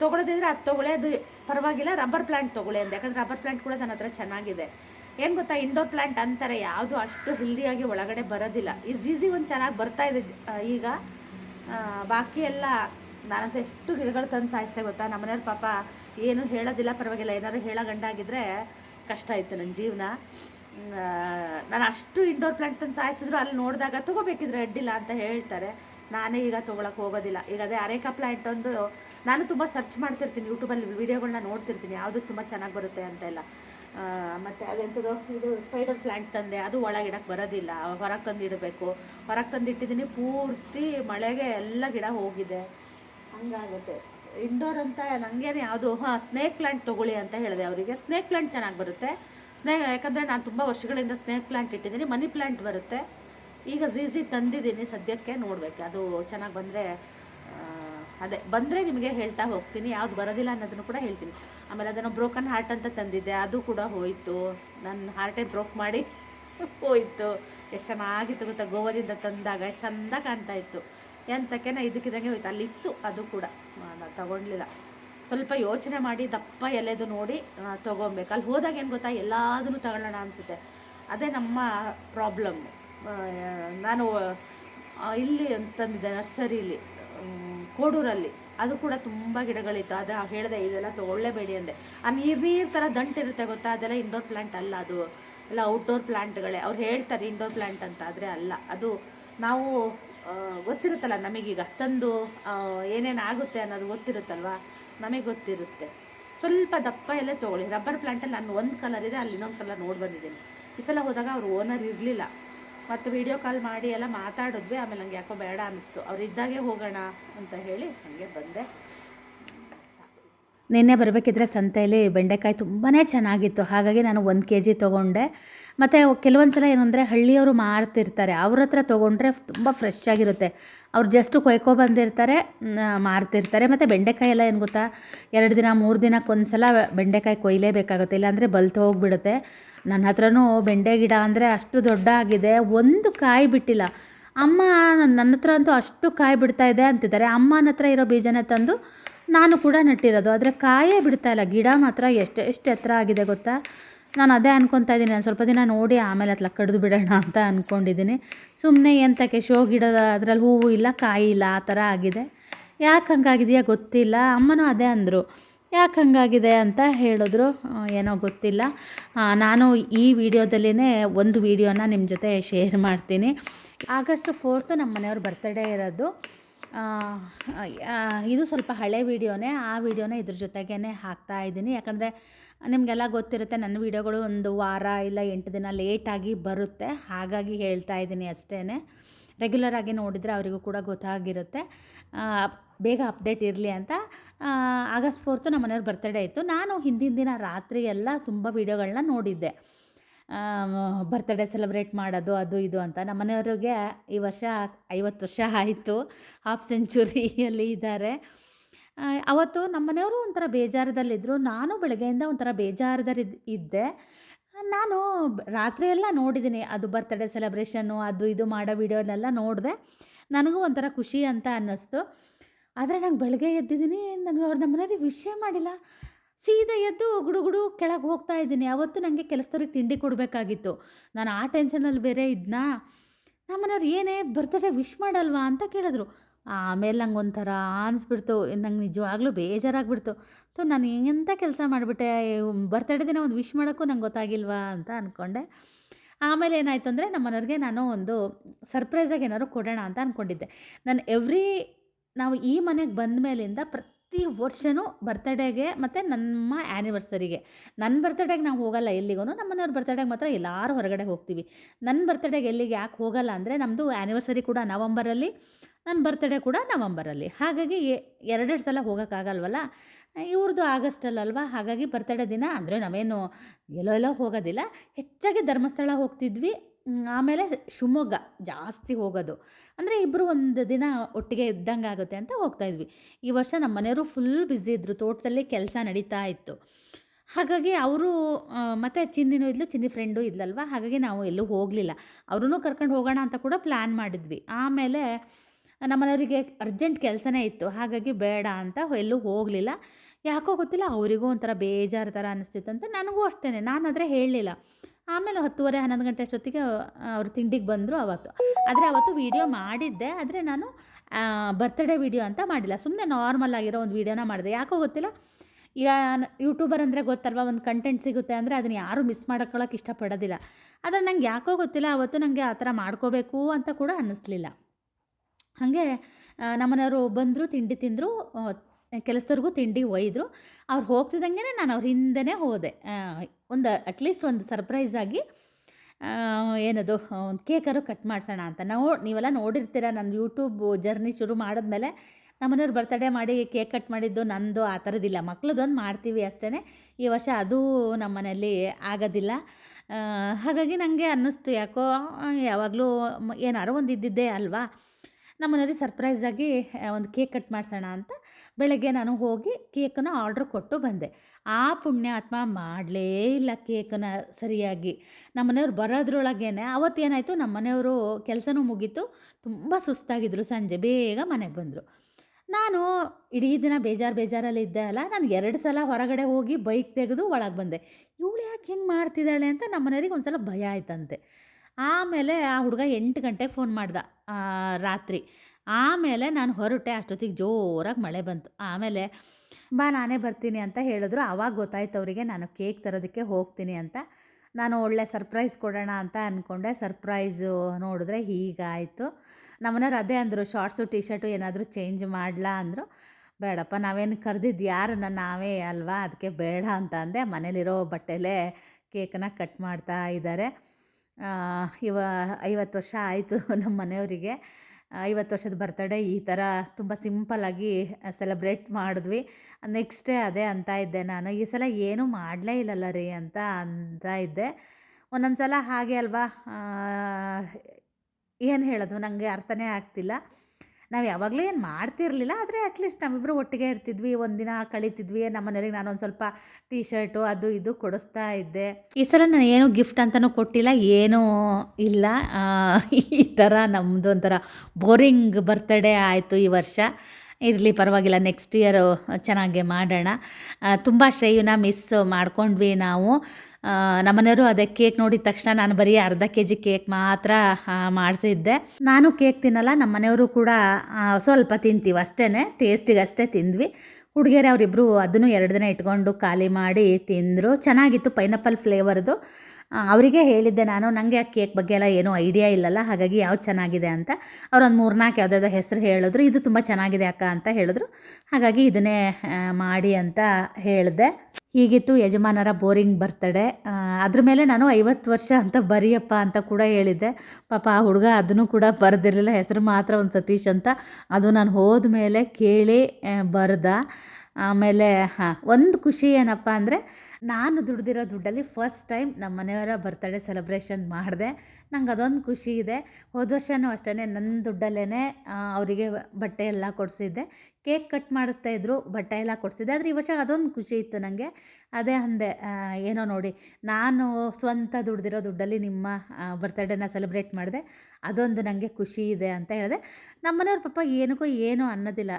ತೊಗೊಳೋದಿದ್ರೆ ಅದು ತೊಗೊಳ್ಳೆ. ಅದು ಪರವಾಗಿಲ್ಲ ರಬ್ಬರ್ ಪ್ಲ್ಯಾಂಟ್ ತೊಗೊಳ್ಳಿ ಅಂತ ಯಾಕಂದ್ರೆ ರಬ್ಬರ್ ಪ್ಲ್ಯಾಂಟ್ ಕೂಡ ನನ್ನ ಹತ್ರ ಚೆನ್ನಾಗಿದೆ. ಏನು ಗೊತ್ತಾ ಇಂಡೋರ್ ಪ್ಲಾಂಟ್ ಅಂತಾರೆ ಯಾವುದು ಅಷ್ಟು ಹೆಲ್ದಿಯಾಗಿ ಒಳಗಡೆ ಬರೋದಿಲ್ಲ. ಈಸ್ ಒಂದು ಚೆನ್ನಾಗಿ ಬರ್ತಾ ಇದೆ ಈಗ ಬಾಕಿ ಎಲ್ಲ ನಾನಂತೂ ಎಷ್ಟು ಗಿಡಗಳು ತಂದು ಸಾಯಿಸ್ತೆ ಗೊತ್ತಾ ನಮ್ಮನೆಯವ್ರ ಪಾಪ ಏನು ಹೇಳೋದಿಲ್ಲ ಪರವಾಗಿಲ್ಲ ಏನಾದ್ರು ಹೇಳೋ ಗಂಡಾಗಿದ್ರೆ ಕಷ್ಟ ಆಯಿತು ನನ್ನ ಜೀವನ. ನಾನು ಅಷ್ಟು ಇಂಡೋರ್ ಪ್ಲಾಂಟ್ ತಂದು ಸಾಯಿಸಿದ್ರು ಅಲ್ಲಿ ನೋಡಿದಾಗ ತಗೋಬೇಕಿದ್ರೆ ಅಡ್ಡಿಲ್ಲ ಅಂತ ಹೇಳ್ತಾರೆ. ನಾನೇ ಈಗ ತೊಗೊಳಕ್ಕೆ ಹೋಗೋದಿಲ್ಲ. ಈಗ ಅದೇ ಅರೇಕಾ ಪ್ಲಾಂಟ್ ಒಂದು ನಾನು ತುಂಬ ಸರ್ಚ್ ಮಾಡ್ತಿರ್ತೀನಿ ಯೂಟ್ಯೂಬಲ್ಲಿ ವೀಡಿಯೋಗಳನ್ನ ನೋಡ್ತಿರ್ತೀನಿ ಯಾವುದು ತುಂಬ ಚೆನ್ನಾಗಿ ಬರುತ್ತೆ ಅಂತೆಲ್ಲ. ಆ, ಮತ್ತೆ ಅದೆಂಥದ್ದು ಇದು ಸ್ಪೈಡರ್ ಪ್ಲ್ಯಾಂಟ್ ತಂದೆ, ಅದು ಒಳಗಿಡಕ್ಕೆ ಬರೋದಿಲ್ಲ. ಹೊರಗೆ ತಂದಿಡಬೇಕು. ಹೊರಗೆ ತಂದಿಟ್ಟಿದ್ದೀನಿ ಪೂರ್ತಿ ಮಳೆಗೆ ಎಲ್ಲ ಗಿಡ ಹೋಗಿದೆ. ಹಂಗಾಗುತ್ತೆ. ಇಂಡೋರ್ ಅಂತ ನನಗೇನು ಯಾವುದು, ಹಾಂ ಸ್ನೇಕ್ ಪ್ಲ್ಯಾಂಟ್ ತೊಗೊಳ್ಳಿ ಅಂತ ಹೇಳಿದೆ ಅವರಿಗೆ. ಸ್ನೇಕ್ ಪ್ಲ್ಯಾಂಟ್ ಚೆನ್ನಾಗಿ ಬರುತ್ತೆ. ಸ್ನೇಹ ಯಾಕಂದರೆ ನಾನು ತುಂಬ ವರ್ಷಗಳಿಂದ ಸ್ನೇಕ್ ಪ್ಲ್ಯಾಂಟ್ ಇಟ್ಟಿದ್ದೀನಿ, ಮನಿ ಪ್ಲ್ಯಾಂಟ್ ಬರುತ್ತೆ. ಈಗ ಝೀಝಿ ತಂದಿದ್ದೀನಿ ಸದ್ಯಕ್ಕೆ ನೋಡಬೇಕು, ಅದು ಚೆನ್ನಾಗಿ ಬಂದರೆ ಅದೇ, ಬಂದರೆ ನಿಮಗೆ ಹೇಳ್ತಾ ಹೋಗ್ತೀನಿ, ಯಾವ್ದು ಬರೋದಿಲ್ಲ ಅನ್ನೋದನ್ನು ಕೂಡ ಹೇಳ್ತೀನಿ. ಆಮೇಲೆ ಅದನ್ನು ಬ್ರೋಕನ್ ಹಾರ್ಟ್ ಅಂತ ತಂದಿದ್ದೆ, ಅದು ಕೂಡ ಹೋಯಿತು. ನನ್ನ ಹಾರ್ಟೇ ಬ್ರೋಕ್ ಮಾಡಿ <laughs> ಹೋಯಿತು. ಎಷ್ಟು ಚೆನ್ನಾಗಿತ್ತು ಗೊತ್ತಾ, ಗೋವಾದಿಂದ ತಂದಾಗ ಚೆಂದ ಕಾಣ್ತಾ ಇತ್ತು. ಎಂತಕ್ಕೆ ನಾ ಇದಕ್ಕಿದಂಗೆ ಹೋಯ್ತು. ಅಲ್ಲಿತ್ತು, ಅದು ಕೂಡ. ನಾನು ತಗೊಳ್ಲಿಲ್ಲ ಸ್ವಲ್ಪ ಯೋಚನೆ ಮಾಡಿ, ದಪ್ಪ ಎಲೆದು ನೋಡಿ ತೊಗೊಬೇಕು. ಅಲ್ಲಿ ಹೋದಾಗ ಏನು ಗೊತ್ತಾ, ಎಲ್ಲದನ್ನು ತಗೊಳ್ಳೋಣ ಅನಿಸುತ್ತೆ. ಅದೇ ನಮ್ಮ ಪ್ರಾಬ್ಲಮ್ ನಾನು ಇಲ್ಲಿ ತಂದಿದ್ದೆ ನರ್ಸರಿಲಿ. ಕೋಡೂರಲ್ಲಿ. ಅದು ಕೂಡ ತುಂಬ ಗಿಡಗಳಿತ್ತು. ಅದು ಹೇಳಿದೆ, ಇದೆಲ್ಲ ತೊಗೊಳ್ಳೇಬೇಡಿ ಅಂದೆ. ಆ ನೀರು ನೀರು ಥರ ದಂಟಿರುತ್ತೆ ಗೊತ್ತಾ? ಅದೆಲ್ಲ ಇಂಡೋರ್ ಪ್ಲಾಂಟ್ ಅಲ್ಲ ಅದು. ಎಲ್ಲ ಔಟ್ಡೋರ್ ಪ್ಲ್ಯಾಂಟ್ಗಳೇ ಅವ್ರು ಹೇಳ್ತಾರೆ ಇಂಡೋರ್ ಪ್ಲಾಂಟ್ ಅಂತ, ಆದರೆ ಅಲ್ಲ. ಅದು ನಾವು ಗೊತ್ತಿರುತ್ತಲ್ಲ ನಮಗೀಗ. ತಂದು ಏನೇನು ಆಗುತ್ತೆ ಅನ್ನೋದು ಗೊತ್ತಿರುತ್ತಲ್ವಾ? ನಮಗೆ ಗೊತ್ತಿರುತ್ತೆ. ಸ್ವಲ್ಪ ದಪ್ಪ ಎಲ್ಲ ತೊಗೊಳ್ಳಿ. ರಬ್ಬರ್ ಪ್ಲ್ಯಾಂಟಲ್ಲಿ ನಾನು ಒಂದು ಕಲರ್ ಇದೆ, ಅಲ್ಲಿ ಇನ್ನೊಂದು ಕಲರ್ ನೋಡಿ ಬಂದಿದ್ದೀನಿ. ಈ ಸಲ ಹೋದಾಗ ಅವ್ರು ಓನರ್ ಇರಲಿಲ್ಲ. ಮತ್ತು ವಿಡಿಯೋ ಕಾಲ್ ಮಾಡಿ ಎಲ್ಲ ಮಾತಾಡಿದ್ವಿ. ಆಮೇಲೆ ನಂಗೆ ಯಾಕೋ ಬೇಡ ಅನ್ನಿಸ್ತು ಅವ್ರು ಇದ್ದಾಗೆ ಹೋಗೋಣ ಅಂತ ಹೇಳಿ ಹಾಗೆ ಬಂದೆ. ನಿನ್ನೆ ಬರಬೇಕಿದ್ರೆ ಸಂತೆಯಲ್ಲಿ ಬೆಂಡೆಕಾಯಿ ತುಂಬಾ ಚೆನ್ನಾಗಿತ್ತು. ಹಾಗಾಗಿ ನಾನು ಒಂದು ಕೆ ಜಿ ತೊಗೊಂಡೆ. ಮತ್ತು ಕೆಲವೊಂದು ಸಲ ಏನಂದರೆ ಹಳ್ಳಿಯವರು ಮಾರ್ತಿರ್ತಾರೆ. ಅವ್ರ ಹತ್ರ ತೊಗೊಂಡ್ರೆ ತುಂಬ ಫ್ರೆಶ್ ಆಗಿರುತ್ತೆ. ಅವ್ರು ಜಸ್ಟ್ ಕೊಯ್ಕೊ ಬಂದಿರ್ತಾರೆ ಮಾರ್ತಿರ್ತಾರೆ. ಮತ್ತು ಬೆಂಡೆಕಾಯಿ ಎಲ್ಲ ಏನು ಗೊತ್ತಾ? ಎರಡು ದಿನ, ಮೂರು ದಿನಕ್ಕೊಂದು ಸಲ ಬೆಂಡೆಕಾಯಿ ಕೊಯ್ಲೇಬೇಕಾಗುತ್ತೆ. ಇಲ್ಲಾಂದರೆ ಬಲ್ತು ಹೋಗಿಬಿಡುತ್ತೆ. ನನ್ನ ಹತ್ರನೂ ಬೆಂಡೆ ಗಿಡ ಅಂದರೆ ಅಷ್ಟು ದೊಡ್ಡ ಆಗಿದೆ. ಒಂದು ಕಾಯಿ ಬಿಟ್ಟಿಲ್ಲ. ಅಮ್ಮ ನನ್ನ ಹತ್ರ ಅಂತೂ ಅಷ್ಟು ಕಾಯಿ ಬಿಡ್ತಾ ಇದೆ ಅಂತಿದ್ದಾರೆ. ಅಮ್ಮನ ಹತ್ರ ಇರೋ ಬೀಜನ ತಂದು ನಾನು ಕೂಡ ನೆಟ್ಟಿರೋದು. ಆದರೆ ಕಾಯೇ ಬಿಡ್ತಾ ಇಲ್ಲ. ಗಿಡ ಮಾತ್ರ ಎಷ್ಟು ಎಷ್ಟು ಎತ್ತರ ಆಗಿದೆ ಗೊತ್ತಾ? ನಾನು ಅದೇ ಅನ್ಕೊತಾ ಇದ್ದೀನಿ. ಸ್ವಲ್ಪ ದಿನ ನೋಡಿ ಆಮೇಲೆ ಅತ್ಲ ಕಡಿದು ಬಿಡೋಣ ಅಂತ ಅಂದ್ಕೊಂಡಿದ್ದೀನಿ ಸುಮ್ಮನೆ ಎಂತಕ್ಕೆ ಶೋ ಗಿಡದ ಅದರಲ್ಲಿ ಹೂವು ಇಲ್ಲ, ಕಾಯಿ ಇಲ್ಲ, ಆ ಥರ ಆಗಿದೆ. ಯಾಕೆ ಹಂಗಾಗಿದೆಯಾ ಗೊತ್ತಿಲ್ಲ. ಅಮ್ಮನೂ ಅದೇ ಅಂದರು. ಯಾಕೆ ಹಂಗಾಗಿದೆ ಅಂತ ಹೇಳಿದ್ರು. ಏನೋ ಗೊತ್ತಿಲ್ಲ. ನಾನು ಈ ವಿಡಿಯೋದಲ್ಲಿನೇ ಒಂದು ವಿಡಿಯೋನ ನಿಮ್ಮ ಜೊತೆ ಶೇರ್ ಮಾಡ್ತೀನಿ. ಆಗಸ್ಟ್ ಫೋರ್ತು ನಮ್ಮ ಮನೆಯವ್ರ ಬರ್ತಡೇ ಇರೋದು. ಇದು ಸ್ವಲ್ಪ ಹಳೆ ವಿಡಿಯೋನೇ, ಆ ವಿಡಿಯೋನ ಇದ್ರ ಜೊತೆಗೇ ಹಾಕ್ತಾ ಇದ್ದೀನಿ. ಯಾಕಂದರೆ ನಿಮಗೆಲ್ಲ ಗೊತ್ತಿರುತ್ತೆ, ನನ್ನ ವಿಡಿಯೋಗಳು ಒಂದು ವಾರ ಇಲ್ಲ ಎಂಟು ದಿನ ಲೇಟಾಗಿ ಬರುತ್ತೆ. ಹಾಗಾಗಿ ಹೇಳ್ತಾ ಇದ್ದೀನಿ ಅಷ್ಟೇ ರೆಗ್ಯುಲರ್ ಆಗಿ ನೋಡಿದರೆ ಅವರಿಗೂ ಕೂಡ ಗೊತ್ತಾಗಿರುತ್ತೆ. ಬೇಗ ಅಪ್ಡೇಟ್ ಇರಲಿ ಅಂತ. ಆಗಸ್ಟ್ ಫೋರ್ತು ನಮ್ಮ ಮನೆಯವ್ರ ಬರ್ತಡೇ ಇತ್ತು. ನಾನು ಹಿಂದಿನ ದಿನ ರಾತ್ರಿ ಎಲ್ಲ ತುಂಬ ವೀಡಿಯೋಗಳನ್ನ ನೋಡಿದ್ದೆ. ಬರ್ತ್ಡೇ ಸೆಲೆಬ್ರೇಟ್ ಮಾಡೋದು, ಅದು, ಇದು ಅಂತ. ನಮ್ಮ ಮನೆಯವ್ರಿಗೆ ಈ ವರ್ಷ ಐವತ್ತು ವರ್ಷ ಆಯಿತು. ಹಾಫ್ ಸೆಂಚುರಿಯಲ್ಲಿ ಇದ್ದಾರೆ. ಅವತ್ತು ನಮ್ಮ ಮನೆಯವರು ಒಂಥರ ಬೇಜಾರದಲ್ಲಿದ್ದರು ನಾನು ಬೆಳಗ್ಗೆಯಿಂದ ಒಂಥರ ಬೇಜಾರದಲ್ಲಿ ಇದ್ದೆ. ನಾನು ರಾತ್ರಿ ಎಲ್ಲ ನೋಡಿದ್ದೀನಿ. ಅದು ಬರ್ತ್ಡೇ ಸೆಲೆಬ್ರೇಷನ್ನು ಅದು, ಇದು ಮಾಡೋ ವೀಡಿಯೋನೆಲ್ಲ ನೋಡಿದೆ. ನನಗೂ ಒಂಥರ ಖುಷಿ ಅಂತ ಅನ್ನಿಸ್ತು. ಆದರೆ ನಂಗೆ ಬೆಳಗ್ಗೆ ಎದ್ದಿದ್ದೀನಿ, ನನಗೆ ಅವ್ರು ನಮ್ಮ ಮನೆಯವ್ರಿಗೆ ವಿಷಯ ಮಾಡಿಲ್ಲ. ಸೀದಾ ಎದ್ದು ಗುಡುಗುಡು ಕೆಳಗೆ ಹೋಗ್ತಾ ಇದ್ದೀನಿ. ಅವತ್ತು ನನಗೆ ಕೆಲಸದವ್ರಿಗೆ ತಿಂಡಿ ಕೊಡಬೇಕಾಗಿತ್ತು. ನಾನು ಆ ಟೆನ್ಷನಲ್ಲಿ ಬೇರೆ ಇದ್ನಾ? ನಮ್ಮನೆಯವ್ರು ಏನೇ ಬರ್ತಡೇ ವಿಶ್ ಮಾಡಲ್ವಾ ಅಂತ ಕೇಳಿದ್ರು. ಆಮೇಲೆ ನಂಗೆ ಒಂಥರ ಅನಿಸ್ಬಿಡ್ತು. ನಂಗೆ ನಿಜವಾಗ್ಲೂ ಬೇಜಾರಾಗ್ಬಿಡ್ತು. ಸೊ ನಾನು ಎಂಥ ಕೆಲಸ ಮಾಡಿಬಿಟ್ಟೆ? ಬರ್ತಡೇ ದಿನ ಒಂದು ವಿಶ್ ಮಾಡೋಕ್ಕೂ ನಂಗೆ ಗೊತ್ತಾಗಿಲ್ವಾ ಅಂತ ಅಂದ್ಕೊಂಡೆ ಆಮೇಲೆ ಏನಾಯಿತು ಅಂದರೆ ನಮ್ಮ ಮನೆಯವ್ರಿಗೆ ನಾನು ಒಂದು ಸರ್ಪ್ರೈಸಾಗಿ ಏನಾದ್ರು ಕೊಡೋಣ ಅಂತ ಅಂದ್ಕೊಂಡಿದ್ದೆ ನಾನು ಎವ್ರಿ ನಾವು ಈ ಮನೆಗೆ ಬಂದ ಮೇಲಿಂದ ಪ್ರತಿ ವರ್ಷವೂ ಬರ್ತಡೇಗೆ ಮತ್ತು ನಮ್ಮ ಆ್ಯನಿವರ್ಸರಿಗೆ ನನ್ನ ಬರ್ತಡೇಗೆ ನಾವು ಹೋಗಲ್ಲ ಎಲ್ಲಿಗೂ ನಮ್ಮ ಮನೆಯವ್ರ ಬರ್ತಡೇಗೆ ಮಾತ್ರ ಎಲ್ಲರೂ ಹೊರಗಡೆ ಹೋಗ್ತೀವಿ. ನನ್ನ ಬರ್ತಡೇಗೆ ಎಲ್ಲಿಗೆ ಯಾಕೆ ಹೋಗಲ್ಲ ಅಂದರೆ ನಮ್ಮದು ಆ್ಯನಿವರ್ಸರಿ ಕೂಡ ನವಂಬರಲ್ಲಿ ನನ್ನ ಬರ್ತಡೇ ಕೂಡ ನವಂಬರಲ್ಲಿ. ಹಾಗಾಗಿ ಎರಡೆರಡು ಸಲ ಹೋಗೋಕ್ಕಾಗಲ್ವಲ್ಲ? ಇವ್ರದ್ದು ಆಗಸ್ಟಲ್ಲಲ್ವ? ಹಾಗಾಗಿ ಬರ್ತಡೇ ದಿನ ಅಂದರೆ ನಾವೇನು ಎಲ್ಲೋ ಎಲ್ಲೋ ಹೋಗೋದಿಲ್ಲ. ಹೆಚ್ಚಾಗಿ ಧರ್ಮಸ್ಥಳ ಹೋಗ್ತಿದ್ವಿ. ಆಮೇಲೆ ಶಿವಮೊಗ್ಗ ಜಾಸ್ತಿ ಹೋಗೋದು. ಅಂದರೆ ಇಬ್ಬರು ಒಂದು ದಿನ ಒಟ್ಟಿಗೆ ಇದ್ದಂಗೆ ಆಗುತ್ತೆ ಅಂತ ಹೋಗ್ತಾಯಿದ್ವಿ ಈ ವರ್ಷ ನಮ್ಮ ಮನೆಯವರು ಫುಲ್ ಬ್ಯುಸಿ ಇದ್ದರು ತೋಟದಲ್ಲಿ ಕೆಲಸ ನಡೀತಾ ಇತ್ತು. ಹಾಗಾಗಿ ಅವರು ಮತ್ತು ಚಿನ್ನಿನೂ ಇದ್ಲು, ಚಿನ್ನಿ ಫ್ರೆಂಡು ಇದ್ಲಲ್ವ? ಹಾಗಾಗಿ ನಾವು ಎಲ್ಲೂ ಹೋಗಲಿಲ್ಲ. ಅವ್ರೂ ಕರ್ಕೊಂಡು ಹೋಗೋಣ ಅಂತ ಕೂಡ ಪ್ಲ್ಯಾನ್ ಮಾಡಿದ್ವಿ. ಆಮೇಲೆ ನಮ್ಮನೆಯವರಿಗೆ ಅರ್ಜೆಂಟ್ ಕೆಲಸನೇ ಇತ್ತು. ಹಾಗಾಗಿ ಬೇಡ ಅಂತ ಎಲ್ಲೂ ಹೋಗಲಿಲ್ಲ. ಯಾಕೋ ಗೊತ್ತಿಲ್ಲ, ಅವರಿಗೂ ಒಂಥರ ಬೇಜಾರು ಥರ ಅನ್ನಿಸ್ತಿತ್ತಂತೆ ನನಗೂ ಅಷ್ಟೇ ನಾನಾದರೆ ಹೇಳಲಿಲ್ಲ. ಆಮೇಲೆ ಹತ್ತುವರೆ, ಹನ್ನೊಂದು ಗಂಟೆ ಅಷ್ಟೊತ್ತಿಗೆ ಅವ್ರು ತಿಂಡಿಗೆ ಬಂದರು ಅವತ್ತು. ಆದರೆ ಅವತ್ತು ವೀಡಿಯೋ ಮಾಡಿದ್ದೆ, ಆದರೆ ನಾನು ಬರ್ತ್ಡೇ ವೀಡಿಯೋ ಅಂತ ಮಾಡಿಲ್ಲ. ಸುಮ್ಮನೆ ನಾರ್ಮಲ್ ಆಗಿರೋ ಒಂದು ವೀಡಿಯೋನ ಮಾಡಿದೆ. ಯಾಕೋ ಗೊತ್ತಿಲ್ಲ? ಈಗ ಯೂಟ್ಯೂಬರ್ ಅಂದರೆ ಗೊತ್ತಲ್ವ? ಒಂದು ಕಂಟೆಂಟ್ ಸಿಗುತ್ತೆ ಅಂದರೆ ಅದನ್ನು ಯಾರೂ ಮಿಸ್ ಮಾಡ್ಕೊಳ್ಳೋಕೆ ಇಷ್ಟಪಡೋದಿಲ್ಲ. ಆದರೆ ನಂಗೆ ಯಾಕೋ ಗೊತ್ತಿಲ್ಲ, ಅವತ್ತು ನನಗೆ ಆ ಥರ ಮಾಡ್ಕೋಬೇಕು ಅಂತ ಕೂಡ ಅನ್ನಿಸ್ಲಿಲ್ಲ ಹಾಗೆ ನಮ್ಮನೆಯವರು ಬಂದರು, ತಿಂಡಿ ತಿಂದರು ಕೆಲಸದವ್ರಿಗೂ ತಿಂಡಿ ಒಯ್ದರು. ಅವ್ರು ಹೋಗ್ತಿದ್ದಂಗೆ ನಾನು ಅವ್ರ ಹಿಂದೆನೇ ಹೋದೆ. ಒಂದು ಅಟ್ಲೀಸ್ಟ್ ಒಂದು ಸರ್ಪ್ರೈಸ್ ಆಗಿ ಏನದು, ಒಂದು ಕೇಕರು ಕಟ್ ಮಾಡಿಸೋಣ ಅಂತ. ನಾವು, ನೀವೆಲ್ಲ ನೋಡಿರ್ತೀರ ನನ್ನ ಯೂಟ್ಯೂಬ್ ಜರ್ನಿ ಶುರು ಮಾಡಿದ್ಮೇಲೆ ನಮ್ಮನೆಯವ್ರು ಬರ್ತಡೇ ಮಾಡಿ ಕೇಕ್ ಕಟ್ ಮಾಡಿದ್ದು, ನಂದು ಆ ಥರದ್ದಿಲ್ಲ ಮಕ್ಳದ್ದೊಂದು ಮಾಡ್ತೀವಿ ಅಷ್ಟೇ ಈ ವರ್ಷ ಅದು ನಮ್ಮ ಮನೆಯಲ್ಲಿ ಆಗೋದಿಲ್ಲ. ಹಾಗಾಗಿ ನನಗೆ ಅನ್ನಿಸ್ತು, ಯಾಕೋ ಯಾವಾಗಲೂ ಏನಾರು ಒಂದು ಇದ್ದಿದ್ದೇ ಅಲ್ವಾ? ನಮ್ಮನೆಯವ್ರಿಗೆ ಸರ್ಪ್ರೈಸಾಗಿ ಒಂದು ಕೇಕ್ ಕಟ್ ಮಾಡಿಸೋಣ ಅಂತ ಬೆಳಗ್ಗೆ ನಾನು ಹೋಗಿ ಕೇಕನ್ನು ಆರ್ಡ್ರ್ ಕೊಟ್ಟು ಬಂದೆ. ಆ ಪುಣ್ಯಾತ್ಮ ಮಾಡಲೇ ಇಲ್ಲ ಕೇಕನ್ನು ಸರಿಯಾಗಿ. ನಮ್ಮನೆಯವ್ರು ಬರೋದ್ರೊಳಗೇನೆ ಅವತ್ತೇನಾಯಿತು ನಮ್ಮನೆಯವರು ಕೆಲಸನೂ ಮುಗೀತು, ತುಂಬ ಸುಸ್ತಾಗಿದ್ದರು ಸಂಜೆ, ಬೇಗ ಮನೆಗೆ ಬಂದರು. ನಾನು ಇಡೀ ದಿನ ಬೇಜಾರು ಬೇಜಾರಲ್ಲಿ ಇದ್ದೆ ಅಲ್ಲ, ನಾನು ಎರಡು ಸಲ ಹೊರಗಡೆ ಹೋಗಿ ಬೈಕ್ ತೆಗೆದು ಒಳಗೆ ಬಂದೆ. ಇವಳು ಯಾಕೆ ಹೆಂಗೆ ಮಾಡ್ತಿದ್ದಾಳೆ? ಅಂತ ನಮ್ಮನೆಯವ್ರಿಗೆ ಒಂದು ಸಲ ಭಯ ಆಯ್ತಂತೆ. ಆಮೇಲೆ ಆ ಹುಡುಗ ಎಂಟು ಗಂಟೆಗೆ ಫೋನ್ ಮಾಡ್ದ ರಾತ್ರಿ. ಆಮೇಲೆ ನಾನು ಹೊರಟೆ, ಅಷ್ಟೊತ್ತಿಗೆ ಜೋರಾಗಿ ಮಳೆ ಬಂತು. ಆಮೇಲೆ ಬಾ ನಾನೇ ಬರ್ತೀನಿ ಅಂತ ಹೇಳಿದ್ರು. ಆವಾಗ ಗೊತ್ತಾಯ್ತು ಅವರಿಗೆ, ನಾನು ಕೇಕ್ ತರೋದಕ್ಕೆ ಹೋಗ್ತೀನಿ ಅಂತ. ನಾನು ಒಳ್ಳೆ ಸರ್ಪ್ರೈಸ್ ಕೊಡೋಣ ಅಂತ ಅಂದ್ಕೊಂಡೆ ಸರ್ಪ್ರೈಸು ನೋಡಿದ್ರೆ ಹೀಗಾಯಿತು. ನಮ್ಮನೆಯವ್ರು ಅದೇ ಅಂದರು, ಶಾರ್ಟ್ಸು ಟಿ ಶರ್ಟು ಏನಾದರೂ ಚೇಂಜ್ ಮಾಡಲಾ? ಅಂದರು. ಬೇಡಪ್ಪ, ನಾವೇನು ಕರೆದಿದ್ದು ಯಾರನ್ನ ನಾವೇ ಅಲ್ವಾ? ಅದಕ್ಕೆ ಬೇಡ ಅಂತ ಅಂದೆ. ಮನೇಲಿರೋ ಬಟ್ಟೆಲೇ ಕೇಕನ್ನ ಕಟ್ ಮಾಡ್ತಾ ಇದ್ದಾರೆ. ಇವ ಐವತ್ತು ವರ್ಷ ಆಯಿತು ನಮ್ಮ ಮನೆಯವರಿಗೆ ಐವತ್ತು ವರ್ಷದ ಬರ್ತಡೇ ಈ ಥರ ತುಂಬ ಸಿಂಪಲ್ಲಾಗಿ ಸೆಲೆಬ್ರೇಟ್ ಮಾಡಿದ್ವಿ. ನೆಕ್ಸ್ಟ್ ಡೇ ಅದೇ ಅಂತ ಇದ್ದೆ ನಾನು. ಈ ಸಲ ಏನೂ ಮಾಡಲೇ ಇಲ್ಲಲ್ಲ ರೀ ಅಂತ ಅಂತ ಇದ್ದೆ. ಒಂದೊಂದು ಸಲ ಹಾಗೆ ಅಲ್ವಾ ಏನು ಹೇಳೋದು ನನಗೆ ಅರ್ಥನೇ ಆಗ್ತಿಲ್ಲ. ನಾವು ಯಾವಾಗಲೂ ಏನು ಮಾಡ್ತಿರಲಿಲ್ಲ, ಆದರೆ ಅಟ್ಲೀಸ್ಟ್ ನಾವಿಬ್ಬರು ಒಟ್ಟಿಗೆ ಇರ್ತಿದ್ವಿ. ಒಂದಿನ ಕಳೀತಿದ್ವಿ. ನಮ್ಮ ಮನೆಯವ್ರಿಗೆ ನಾನು ಒಂದು ಸ್ವಲ್ಪ ಟೀ ಶರ್ಟು ಅದು ಇದು ಕೊಡಿಸ್ತಾ ಇದ್ದೆ. ಈ ಸಲ ನಾನು ಏನೂ ಗಿಫ್ಟ್ ಅಂತಲೂ ಕೊಟ್ಟಿಲ್ಲ, ಏನೂ ಇಲ್ಲ. ಈ ಥರ ನಮ್ಮದು ಒಂಥರ ಬೋರಿಂಗ್ ಬರ್ತಡೇ ಆಯಿತು ಈ ವರ್ಷ. ಇರಲಿ ಪರವಾಗಿಲ್ಲ ನೆಕ್ಸ್ಟ್ ಇಯರು ಚೆನ್ನಾಗೆ ಮಾಡೋಣ. ತುಂಬ ಶ್ರೇಯನ್ನ ಮಿಸ್ ಮಾಡ್ಕೊಂಡ್ವಿ ನಾವು. ನಮ್ಮನೆಯವರು ಅದೇ ಕೇಕ್ ನೋಡಿದ ತಕ್ಷಣ ನಾನು ಬರೀ ಅರ್ಧ ಕೆ ಜಿ ಕೇಕ್ ಮಾತ್ರ ಮಾಡಿಸಿದ್ದೆ. ನಾನು ಕೇಕ್ ತಿನ್ನಲ್ಲ ನಮ್ಮ ಮನೆಯವರು ಕೂಡ ಸ್ವಲ್ಪ ತಿಂತೀವಿ ಅಷ್ಟೇ ಟೇಸ್ಟಿಗೆ ಅಷ್ಟೇ ತಿಂದ್ವಿ. ಹುಡುಗಿಯರು ಅವರಿಬ್ಬರು ಅದನ್ನು ಎರಡು ದಿನ ಇಟ್ಕೊಂಡು ಖಾಲಿ ಮಾಡಿ ತಿಂದರು. ಚೆನ್ನಾಗಿತ್ತು ಪೈನಾಪಲ್ ಫ್ಲೇವರ್ದು. ಅವರಿಗೆ ಹೇಳಿದ್ದೆ ನಾನು ನನಗೆ ಆ ಕೇಕ್ ಬಗ್ಗೆ ಎಲ್ಲ ಏನೂ ಐಡಿಯಾ ಇಲ್ಲಲ್ಲ, ಹಾಗಾಗಿ ಯಾವ್ದು ಚೆನ್ನಾಗಿದೆ ಅಂತ. ಅವರೊಂದು ಮೂರ್ನಾಲ್ಕು ಯಾವುದಾದ್ರು ಹೆಸರು ಹೇಳಿದ್ರು, ಇದು ತುಂಬ ಚೆನ್ನಾಗಿದೆ ಅಕ್ಕ, ಅಂತ ಹೇಳಿದ್ರು. ಹಾಗಾಗಿ ಇದನ್ನೇ ಮಾಡಿ ಅಂತ ಹೇಳಿದೆ ಹೀಗಿತ್ತು ಯಜಮಾನರ ಬೋರಿಂಗ್ ಬರ್ತಡೆ. ಅದ್ರ ಮೇಲೆ ನಾನು ಐವತ್ತು ವರ್ಷ ಅಂತ ಬರಿಯಪ್ಪ ಅಂತ ಕೂಡ ಹೇಳಿದ್ದೆ. ಪಾಪ ಆ ಹುಡುಗ ಅದನ್ನು ಕೂಡ ಬರೆದಿರಲಿಲ್ಲ. ಹೆಸರು ಮಾತ್ರ ಒಂದು ಸತೀಶ್ ಅಂತ. ಅದು ನಾನು ಹೋದ ಮೇಲೆ ಕೇಳಿ ಬರೆದ. ಆಮೇಲೆ, ಹಾಂ, ಒಂದು ಖುಷಿ ಏನಪ್ಪ ಅಂದರೆ ನಾನು ದುಡ್ದಿರೋ ದುಡ್ಡಲ್ಲಿ ಫಸ್ಟ್ ಟೈಮ್ ನಮ್ಮ ಮನೆಯವರ ಬರ್ತಡೇ ಸೆಲೆಬ್ರೇಷನ್ ಮಾಡಿದೆ. ನಂಗೆ ಅದೊಂದು ಖುಷಿ ಇದೆ. ಹೋದ ವರ್ಷವೂ ಅಷ್ಟೇ ನನ್ನ ದುಡ್ಡಲ್ಲೇ ಅವರಿಗೆ ಬಟ್ಟೆ ಎಲ್ಲ ಕೊಡಿಸಿದ್ದೆ. ಕೇಕ್ ಕಟ್ ಮಾಡಿಸ್ತಾ ಇದ್ದರು ಬಟ್ಟೆ ಎಲ್ಲ ಕೊಡಿಸಿದ್ದೆ. ಆದರೆ ಈ ವರ್ಷ ಅದೊಂದು ಖುಷಿ ಇತ್ತು ನನಗೆ ಅದೇ ಅಂದೆ ಏನೋ ನೋಡಿ, ನಾನು ಸ್ವಂತ ದುಡ್ದಿರೋ ದುಡ್ಡಲ್ಲಿ ನಿಮ್ಮ ಬರ್ತ್ಡೇನ ಸೆಲೆಬ್ರೇಟ್ ಮಾಡಿದೆ. ಅದೊಂದು ನನಗೆ ಖುಷಿ ಇದೆ ಅಂತ ಹೇಳಿದೆ. ನಮ್ಮನೆಯವ್ರ ಪಾಪ ಏನಕ್ಕೂ ಏನೂ ಅನ್ನೋದಿಲ್ಲ.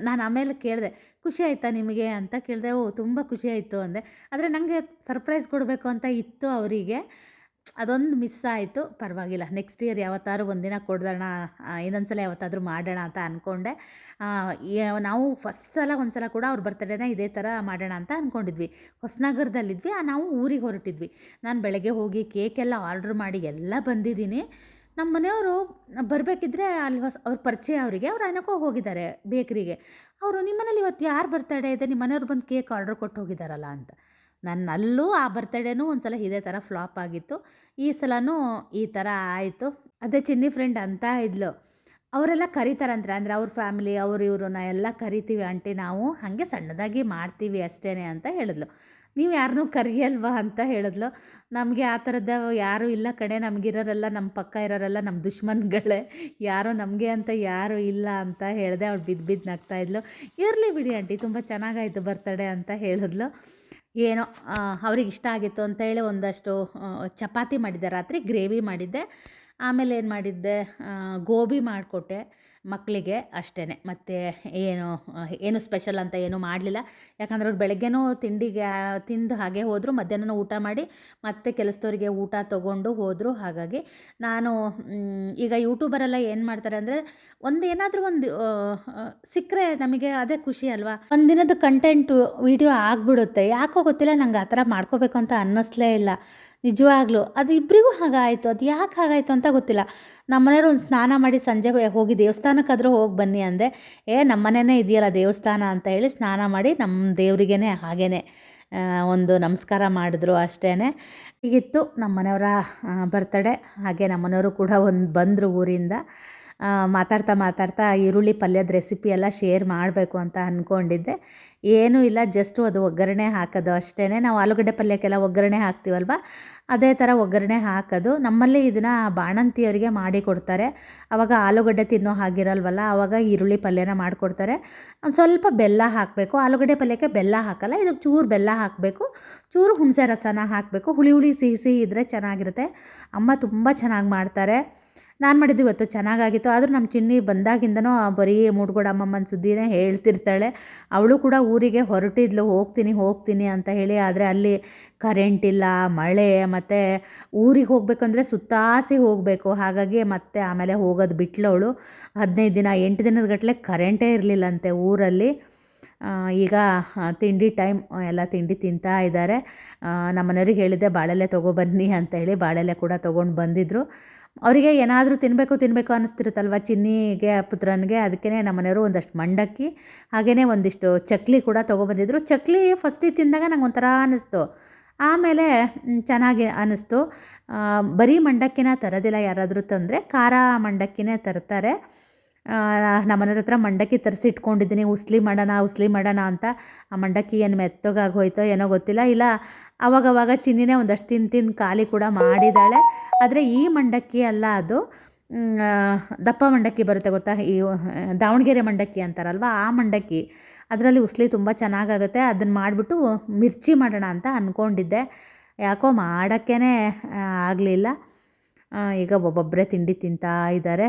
ನಾನು ಆಮೇಲೆ ಕೇಳಿದೆ, ಖುಷಿ ಆಯಿತಾ ನಿಮಗೆ? ಅಂತ ಕೇಳಿದೆ, ಓ, ತುಂಬ ಖುಷಿ ಆಯಿತು ಅಂದೆ. ಆದರೆ ನನಗೆ ಸರ್ಪ್ರೈಸ್ ಕೊಡಬೇಕು ಅಂತ ಇತ್ತು ಅವರಿಗೆ. ಅದೊಂದು ಮಿಸ್ ಆಯಿತು. ಪರವಾಗಿಲ್ಲ. ನೆಕ್ಸ್ಟ್ ಇಯರ್ ಯಾವತ್ತಾದ್ರು ಒಂದಿನ ಕೊಡೋಣ ಇನ್ನೊಂದ್ಸಲ ಯಾವತ್ತಾದರೂ ಮಾಡೋಣ ಅಂತ ಅಂದ್ಕೊಂಡೆ ನಾವು ಫಸ್ಟ್ ಸಲ ಒಂದು ಸಲ ಕೂಡ ಅವ್ರ ಬರ್ತಡೇನ ಇದೇ ಥರ ಮಾಡೋಣ ಅಂತ ಅಂದ್ಕೊಂಡಿದ್ವಿ ಹೊಸನಗರದಲ್ಲಿದ್ವಿ. ನಾವು ಊರಿಗೆ ಹೊರಟಿದ್ವಿ. ನಾನು ಬೆಳಗ್ಗೆ ಹೋಗಿ ಕೇಕೆಲ್ಲ ಆರ್ಡ್ರ್ ಮಾಡಿ ಎಲ್ಲ ಬಂದಿದ್ದೀನಿ. ನಮ್ಮ ಮನೆಯವರು ಬರಬೇಕಿದ್ರೆ ಅಲ್ಲಿ ಹೊಸ, ಅವ್ರ ಪರಿಚಯ ಅವರಿಗೆ, ಅವ್ರು ಏನಕ್ಕೋ ಹೋಗಿದ್ದಾರೆ ಬೇಕ್ರಿಗೆ. ಅವರು, ನಿಮ್ಮನೇಲಿ ಇವತ್ತು ಯಾರು ಬರ್ತಡೇ ಇದೆ? ನಿಮ್ಮ ಮನೆಯವ್ರು ಬಂದು ಕೇಕ್ ಆರ್ಡ್ರ್ ಕೊಟ್ಟು ಹೋಗಿದ್ದಾರಲ್ಲ ಅಂತ. ನನ್ನ ಅಲ್ಲೂ ಆ ಬರ್ತಡೇನೂ ಒಂದು ಸಲ ಇದೇ ಥರ ಫ್ಲಾಪ್ ಆಗಿತ್ತು. ಈ ಸಲನೂ ಈ ಥರ ಆಯಿತು. ಅದೇ ಚಿನ್ನಿ ಫ್ರೆಂಡ್ ಅಂತ ಇದ್ಲು. ಅವರೆಲ್ಲ ಕರೀತಾರಂದ್ರೆ ಅಂದರೆ ಅವ್ರ ಫ್ಯಾಮಿಲಿ, ಅವ್ರು ಇವ್ರನ್ನ ಎಲ್ಲ ಕರಿತೀವಿ ಆಂಟಿ ನಾವು. ಹಾಗೆ ಸಣ್ಣದಾಗಿ ಮಾಡ್ತೀವಿ ಅಷ್ಟೇ ಅಂತ ಹೇಳಿದ್ಲು. ನೀವು ಯಾರನ್ನೂ ಕರಿಯಲ್ವಾ ಅಂತ ಹೇಳಿದ್ಲು. ನಮಗೆ ಆ ಥರದ ಯಾರೂ ಇಲ್ಲ ಕಡೆ ನಮಗಿರೋರೆಲ್ಲ ನಮ್ಮ ಪಕ್ಕ ಇರೋರೆಲ್ಲ ನಮ್ಮ ದುಶ್ಮನ್ಗಳೇ. ಯಾರೋ ನಮಗೆ ಅಂತ ಯಾರೂ ಇಲ್ಲ ಅಂತ ಹೇಳಿದೆ ಅವಳು ಬಿದ್ದು ಬಿದ್ದು ನಗ್ತಾ ಇದ್ಲು. ಇರಲಿ ಬಿಡಿ ಆಂಟಿ, ತುಂಬ ಚೆನ್ನಾಗಾಯಿತು ಬರ್ತಡೇ ಅಂತ ಹೇಳಿದ್ಲು. ಏನೋ ಅವ್ರಿಗೆ ಇಷ್ಟ ಆಗಿತ್ತು ಅಂತೇಳಿ ಒಂದಷ್ಟು ಚಪಾತಿ ಮಾಡಿದ್ದೆ. ರಾತ್ರಿ ಗ್ರೇವಿ ಮಾಡಿದ್ದೆ. ಆಮೇಲೆ ಏನು ಮಾಡಿದ್ದೆ? ಗೋಬಿ ಮಾಡಿಕೊಟ್ಟೆ. ಮಕ್ಕಳಿಗೆ ಅಷ್ಟೇ ಮತ್ತು ಏನು ಏನು ಸ್ಪೆಷಲ್ ಅಂತ ಏನೂ ಮಾಡಲಿಲ್ಲ. ಯಾಕಂದ್ರೆ ಅವ್ರು ಬೆಳಗ್ಗೆನೂ ತಿಂಡಿಗೆ, ತಿಂದು ಹಾಗೆ ಹೋದರು ಮಧ್ಯಾಹ್ನ ಊಟ ಮಾಡಿ, ಮತ್ತೆ ಕೆಲಸದವರಿಗೆ ಊಟ ತೊಗೊಂಡು ಹೋದರು. ಹಾಗಾಗಿ ನಾನು ಈಗ ಯೂಟ್ಯೂಬರೆಲ್ಲ ಏನು ಮಾಡ್ತಾರೆ ಅಂದರೆ, ಒಂದು ಏನಾದರೂ ಒಂದು ಸಿಕ್ಕರೆ ನಮಗೆ ಅದೇ ಖುಷಿ ಅಲ್ವಾ? ಒಂದಿನದ ಕಂಟೆಂಟು ವಿಡಿಯೋ ಆಗಿಬಿಡುತ್ತೆ. ಯಾಕೋ ಗೊತ್ತಿಲ್ಲ ನಂಗೆ ಆ ಥರ ಮಾಡ್ಕೋಬೇಕು ಅಂತ ಅನ್ನಿಸ್ಲೇ ಇಲ್ಲ. ನಿಜವಾಗ್ಲೂ, ಅದು ಇಬ್ಬರಿಗೂ ಹಾಗಾಯಿತು, ಅದು ಯಾಕೆ ಹಾಗಾಯಿತು ಅಂತ ಗೊತ್ತಿಲ್ಲ. ನಮ್ಮನೆಯವ್ರು ಒಂದು ಸ್ನಾನ ಮಾಡಿ ಸಂಜೆ ಹೋಗಿ ದೇವಸ್ಥಾನಕ್ಕಾದರೂ ಹೋಗಿ ಬನ್ನಿ ಅಂದೆ. ಏ ನಮ್ಮನೆಯೇ ಇದೆಯಲ್ಲ ದೇವಸ್ಥಾನ ಅಂತ ಹೇಳಿ ಸ್ನಾನ ಮಾಡಿ ನಮ್ಮ ದೇವರಿಗೇ ಹಾಗೇ ಒಂದು ನಮಸ್ಕಾರ ಮಾಡಿದ್ರು ಅಷ್ಟೇ ಹೀಗಿತ್ತು ನಮ್ಮ ಮನೆಯವರ ಬರ್ತಡೇ ಹಾಗೆ ನಮ್ಮ ಮನೆಯವರು ಕೂಡ ಒಂದು ಬಂದರು ಊರಿಂದ. ಮಾತಾಡ್ತಾ ಮಾತಾಡ್ತಾ ಈರುಳ್ಳಿ ಪಲ್ಯದ ರೆಸಿಪಿ ಎಲ್ಲ ಶೇರ್ ಮಾಡಬೇಕು ಅಂತ ಅಂದ್ಕೊಂಡಿದ್ದೆ ಏನೂ ಇಲ್ಲ ಜಸ್ಟು ಅದು ಒಗ್ಗರಣೆ ಹಾಕೋದು ಅಷ್ಟೇ ನಾವು ಆಲೂಗಡ್ಡೆ ಪಲ್ಯಕ್ಕೆಲ್ಲ ಒಗ್ಗರಣೆ ಹಾಕ್ತೀವಲ್ವ? ಅದೇ ಥರ ಒಗ್ಗರಣೆ ಹಾಕೋದು. ನಮ್ಮಲ್ಲಿ ಇದನ್ನು ಬಾಣಂತಿಯವರಿಗೆ ಮಾಡಿ ಕೊಡ್ತಾರೆ. ಆವಾಗ ಆಲೂಗಡ್ಡೆ ತಿನ್ನೋ ಹಾಗಿರಲ್ವಲ್ಲ ಆವಾಗ ಈರುಳ್ಳಿ ಪಲ್ಯನ ಮಾಡಿಕೊಡ್ತಾರೆ. ಒಂದು ಸ್ವಲ್ಪ ಬೆಲ್ಲ ಹಾಕಬೇಕು. ಆಲೂಗಡ್ಡೆ ಪಲ್ಯಕ್ಕೆ ಬೆಲ್ಲ ಹಾಕಲ್ಲ ಇದಕ್ಕೆ ಚೂರು ಬೆಲ್ಲ ಹಾಕಬೇಕು. ಚೂರು ಹುಣಸೆ ರಸನ ಹಾಕಬೇಕು. ಹುಳಿ ಹುಳಿ ಸಿಹಿ ಸಿಹಿ ಇದ್ದರೆ ಚೆನ್ನಾಗಿರುತ್ತೆ. ಅಮ್ಮ ತುಂಬ ಚೆನ್ನಾಗಿ ಮಾಡ್ತಾರೆ. ನಾನು ಮಾಡಿದ್ದು ಇವತ್ತು ಚೆನ್ನಾಗಾಗಿತ್ತು. ಆದರೂ ನಮ್ಮ ಚಿನ್ನಿ ಬಂದಾಗಿಂದನೂ ಬರೀ ಮೂಡ್ಗೋಡ ಅಮ್ಮಮ್ಮನ ಸುದ್ದಿನೇ ಹೇಳ್ತಿರ್ತಾಳೆ. ಅವಳು ಕೂಡ ಊರಿಗೆ ಹೊರಟಿದ್ಲು, ಹೋಗ್ತೀನಿ ಹೋಗ್ತೀನಿ ಅಂತ ಹೇಳಿ. ಆದರೆ ಅಲ್ಲಿ ಕರೆಂಟ್ ಇಲ್ಲ, ಮಳೆ, ಮತ್ತು ಊರಿಗೆ ಹೋಗಬೇಕಂದ್ರೆ ಸುತ್ತಾಸಿ ಹೋಗಬೇಕು. ಹಾಗಾಗಿ ಮತ್ತೆ ಆಮೇಲೆ ಹೋಗೋದು ಬಿಟ್ಲವಳು ಹದಿನೈದು ದಿನ, ಎಂಟು ದಿನದ ಗಟ್ಟಲೆ ಕರೆಂಟೇ ಇರಲಿಲ್ಲಂತೆ ಊರಲ್ಲಿ. ಈಗ ತಿಂಡಿ ಟೈಮ್ ಎಲ್ಲ ತಿಂಡಿ ತಿಂತಾ ಇದ್ದಾರೆ. ನಮ್ಮ ಮನೆಯವ್ರಿಗೆ ಹೇಳಿದ್ದೆ, ಬಾಳೆಲೆ ತೊಗೊಬನ್ನಿ ಅಂತ ಹೇಳಿ, ಬಾಳೆಲೆ ಕೂಡ ತೊಗೊಂಡು ಬಂದಿದ್ದರು ಅವರಿಗೆ ಏನಾದರೂ ತಿನ್ನಬೇಕು ತಿನ್ನಬೇಕು ಅನ್ನಿಸ್ತಿರುತ್ತಲ್ವ ಚಿನ್ನಿಗೆ, ಪುತ್ರನಿಗೆ ಅದಕ್ಕೇ ನಮ್ಮ ಮನೆಯವರು ಒಂದಷ್ಟು ಮಂಡಕ್ಕಿ ಹಾಗೆಯೇ ಒಂದಿಷ್ಟು ಚಕ್ಲಿ ಕೂಡ ತೊಗೊಬಂದಿದ್ರು. ಚಕ್ಲಿ ಫಸ್ಟಿಗೆ ತಿಂದಾಗ ನಂಗೆ ಒಂಥರ ಅನ್ನಿಸ್ತು. ಆಮೇಲೆ ಚೆನ್ನಾಗಿ ಅನ್ನಿಸ್ತು. ಬರೀ ಮಂಡಕ್ಕಿನ ತರೋದಿಲ್ಲ, ಯಾರಾದರೂ ತಂದರೆ ಖಾರ ಮಂಡಕ್ಕಿನೇ ತರ್ತಾರೆ. ಆ, ನಮ್ಮ ಮನೆಯವ್ರ ಹತ್ರ ಮಂಡಕ್ಕಿ ತರಿಸಿ ಇಟ್ಕೊಂಡಿದ್ದೀನಿ ಉಸ್ಲಿ ಮಾಡೋಣ ಉಸ್ಲಿ ಮಾಡೋಣ ಅಂತ. ಆ ಮಂಡಕ್ಕಿ ಏನು ಮೆತ್ತಗಾಗಿ ಹೋಯ್ತೋ ಏನೋ ಗೊತ್ತಿಲ್ಲ. ಇಲ್ಲ ಅವಾಗವಾಗ ಚಿನ್ನಿನೇ ಒಂದಷ್ಟು ತಿಂದು ತಿಂದು ಖಾಲಿ ಕೂಡ ಮಾಡಿದ್ದಾಳೆ. ಆದರೆ ಈ ಮಂಡಕ್ಕಿ ಅಲ್ಲ ಅದು. ದಪ್ಪ ಮಂಡಕ್ಕಿ ಬರುತ್ತೆ ಗೊತ್ತಾ? ಈ ದಾವಣಗೆರೆ ಮಂಡಕ್ಕಿ ಅಂತಾರಲ್ವ? ಆ ಮಂಡಕ್ಕಿ. ಅದರಲ್ಲಿ ಉಸ್ಲಿ ತುಂಬ ಚೆನ್ನಾಗಾಗುತ್ತೆ. ಅದನ್ನು ಮಾಡಿಬಿಟ್ಟು ಮಿರ್ಚಿ ಮಾಡೋಣ ಅಂತ ಅಂದ್ಕೊಂಡಿದ್ದೆ ಯಾಕೋ ಮಾಡೋಕ್ಕೇ ಆಗಲಿಲ್ಲ. ಈಗ ಒಬ್ಬೊಬ್ಬರೇ ತಿಂಡಿ ತಿಂತಾ ಇದ್ದಾರೆ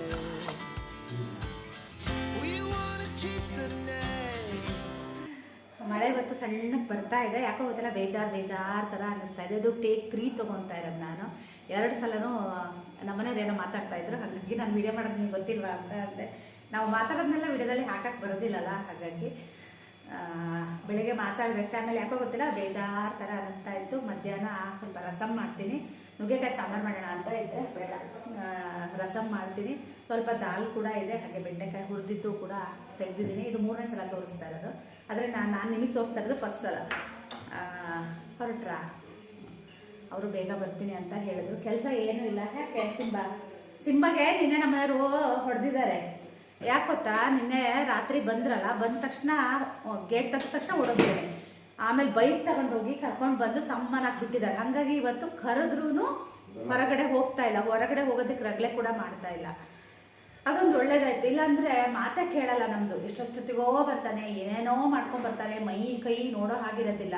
ಮಳೆ ಇವತ್ತು ಸಣ್ಣಗೆ ಬರ್ತಾ ಇದೆ. ಯಾಕೋ ಗೊತ್ತಿಲ್ಲ ಬೇಜಾರು ಬೇಜಾರು ಥರ ಅನ್ನಿಸ್ತಾ ಇದೆ. ಅದು ಟೇಕ್ ತ್ರೀ ತೊಗೊತಾ ಇರೋದು ನಾನು. ಎರಡು ಸಲನೂ ನಮ್ಮನೆಯವ್ರು ಏನೋ ಮಾತಾಡ್ತಾ ಇದ್ರು. ಹಾಗಾಗಿ ನಾನು ವಿಡಿಯೋ ಮಾಡೋದು ನಿಮ್ಗೆ ಗೊತ್ತಿಲ್ವಾ ಅಂತ ಅಂದೆ. ನಾವು ಮಾತಾಡೋದನ್ನೆಲ್ಲ ವಿಡಿಯೋದಲ್ಲಿ ಹಾಕಕ್ಕೆ ಬರೋದಿಲ್ಲಲ್ಲ, ಹಾಗಾಗಿ ಬೆಳಿಗ್ಗೆ ಮಾತಾಡಿದಷ್ಟೇ ಆಮೇಲೆ ಯಾಕೋ ಗೊತ್ತಿಲ್ಲ, ಬೇಜಾರು ಥರ ಅನ್ನಿಸ್ತಾ ಇತ್ತು. ಮಧ್ಯಾಹ್ನ ಸ್ವಲ್ಪ ರಸಮ್ ಮಾಡ್ತೀನಿ. ನುಗ್ಗೆಕಾಯಿ ಸಾಂಬಾರು ಮಾಡೋಣ ಅಂತ ಇದ್ದೆ. ಬೇಡ. ರಸಮ್ ಮಾಡ್ತೀನಿ. ಸ್ವಲ್ಪ ದಾಲ್ ಕೂಡ ಇದೆ, ಹಾಗೆ ಬೆಂಡೆಕಾಯಿ ಹುರಿದಿದ್ದು ಕೂಡ ತೆಗೆದಿದ್ದೀನಿ. ಇದು ಮೂರನೇ ಸಲ ತೋರಿಸ್ತಾ ಇರೋದು. ಆದರೆ ನಾನು ನಾನು ನಿಮಗೆ ತೋರಿಸ್ತಾ ಇರೋದು ಫಸ್ಟ್ ಸಲ. ಹೊರಟ್ರಾ? ಅವರು ಬೇಗ ಬರ್ತೀನಿ ಅಂತ ಹೇಳಿದ್ರು. ಕೆಲಸ ಏನೂ ಇಲ್ಲ. ಯಾಕೆ ಸಿಂಬಾ? ಸಿಂಬಗೆ ನಿನ್ನೆ ನಮ್ಮನೆಯವರು ಹೊಡೆದಿದ್ದಾರೆ. ಯಾಕೆ ಗೊತ್ತಾ? ನಿನ್ನೆ ರಾತ್ರಿ ಬಂದ್ರಲ್ಲ, ಬಂದ ತಕ್ಷಣ ಗೇಟ್ ತೆಗೆದ ತಕ್ಷಣ ಓಡೋಗಿದ್ದೇನೆ ಆಮೇಲೆ ಬೈಕ್ ತಗೊಂಡೋಗಿ ಕರ್ಕೊಂಡು ಬಂದು ಸಮ್ಮನಾಗಿ ಬಿಟ್ಟಿದ್ದಾರೆ ಹಾಗಾಗಿ ಇವತ್ತು ಕರೆದ್ರೂ ಹೊರಗಡೆ ಹೋಗ್ತಾ ಇಲ್ಲ. ಹೊರಗಡೆ ಹೋಗೋದಕ್ಕೆ ರಗಳೆ ಕೂಡ ಮಾಡ್ತಾ ಇಲ್ಲ. ಅದೊಂದು ಒಳ್ಳೇದಾಯ್ತು. ಇಲ್ಲಾಂದ್ರೆ ಮಾತೇ ಕೇಳಲ್ಲ ನಮ್ದು. ಎಷ್ಟೊತ್ತಿಗೋ ಬರ್ತಾನೆ, ಏನೇನೋ ಮಾಡ್ಕೊಂಡ್ ಬರ್ತಾನೆ, ಮೈ, ಕೈ ನೋಡೋ ಹಾಗಿರೋದಿಲ್ಲ.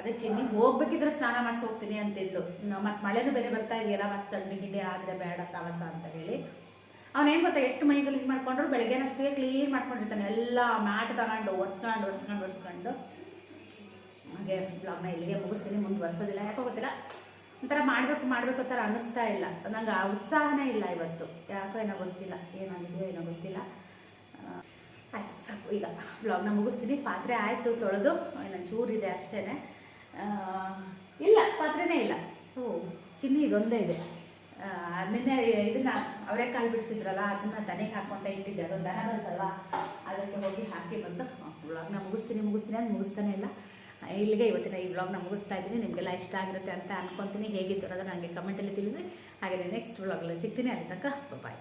ಅದೇ ಚಿನ್ನಿ ಹೋಗ್ಬೇಕಿದ್ರೆ ಸ್ನಾನ ಮಾಡಿಸಿ ಹೋಗ್ತೀನಿ ಅಂತಿದ್ಲು ಮತ್ತೆ ಮಳೆನೂ ಬೇರೆ ಬರ್ತಾ ಇದೆಯಲ್ಲ, ಮತ್ತೆ ತಣ್ಣಿ ಗಿಂಡಿ ಆದ್ರೆ ಬೇಡ ಸಾಹಸ ಅಂತ ಹೇಳಿ. ಅವನೇನು ಗೊತ್ತಾ, ಎಷ್ಟು ಮೈ ಗಲೀಜು ಮಾಡ್ಕೊಂಡ್ರು ಬೆಳಗ್ಗೆ ಅಷ್ಟೇ ಕ್ಲೀನ್ ಮಾಡ್ಕೊಂಡಿರ್ತಾನೆ. ಎಲ್ಲ ಮ್ಯಾಟ್ ತಗೊಂಡು, ಒರ್ಸ್ಕೊಂಡು ಒರ್ಸ್ಕೊಂಡು ಒರ್ಸ್ಕೊಂಡು. ಹಾಗೆ ಬ್ಲಾಗ್ನ ಇಲ್ಲಿಗೆ ಮುಗಿಸ್ತೀನಿ. ಮುಂದುವರ್ಸೋದಿಲ್ಲ ಯಾಕೋ ಗೊತ್ತಿಲ್ಲ. ಒಂಥರ ಮಾಡಬೇಕು ಮಾಡಬೇಕು ಥರ ಅನ್ನಿಸ್ತಾ ಇಲ್ಲ. ನಂಗೆ ಆ ಉತ್ಸಾಹನೇ ಇಲ್ಲ ಇವತ್ತು. ಯಾಕೋ ಏನೋ ಗೊತ್ತಿಲ್ಲ. ಏನಾಗಿದೆಯೋ ಏನೋ ಗೊತ್ತಿಲ್ಲ. ಆಯಿತು, ಸಾಕು. ಈಗ ಬ್ಲಾಗ್ನ ಮುಗಿಸ್ತೀನಿ. ಪಾತ್ರೆ ಆಯಿತು, ತೊಳೆದು. ಚೂರಿದೆ ಅಷ್ಟೇ ಇಲ್ಲ, ಪಾತ್ರೆನೇ ಇಲ್ಲ. ಓ, ಚಿನ್ನಿ ಇದೊಂದೇ ಇದೆ. ನಿನ್ನೆ ಇದನ್ನ ಅವರೆಕಾಳು ಬಿಡಿಸಿದ್ರಲ್ಲ, ಅದನ್ನ ದನಿಗೆ ಹಾಕೊಂಡೆ ಇಟ್ಟಿದ್ದೆ. ಅದೊಂದು ದನ ಬರ್ತಲ್ವಾ ಅದಕ್ಕೆ ಹೋಗಿ ಹಾಕಿ ಬಂದು ಬ್ಲಾಗ್ನ ಮುಗಿಸ್ತೀನಿ ಮುಗಿಸ್ತೀನಿ ಅಂತ ಮುಗಿಸ್ತಾನೆ ಇಲ್ಲ. ಇಲ್ಲಿಗೆ ಇವತ್ತಿನ ಈ ವ್ಲಾಗ್ನ ಮುಗಿಸ್ತಾ ಇದ್ದೀನಿ. ನಿಮಗೆಲ್ಲ ಇಷ್ಟ ಆಗಿರುತ್ತೆ ಅಂತ ಅನ್ಕೊತೀನಿ. ಹೇಗಿತ್ತು ಅನ್ನೋದು ನನಗೆ ಕಮೆಂಟಲ್ಲಿ ತಿಳಿಸಿ. ಹಾಗೆ ನೆಕ್ಸ್ಟ್ ವ್ಲಾಗಲ್ಲಿ ಸಿಗ್ತೀನಿ. ಅಲ್ಲಿ ತನಕ ಬಾಯ್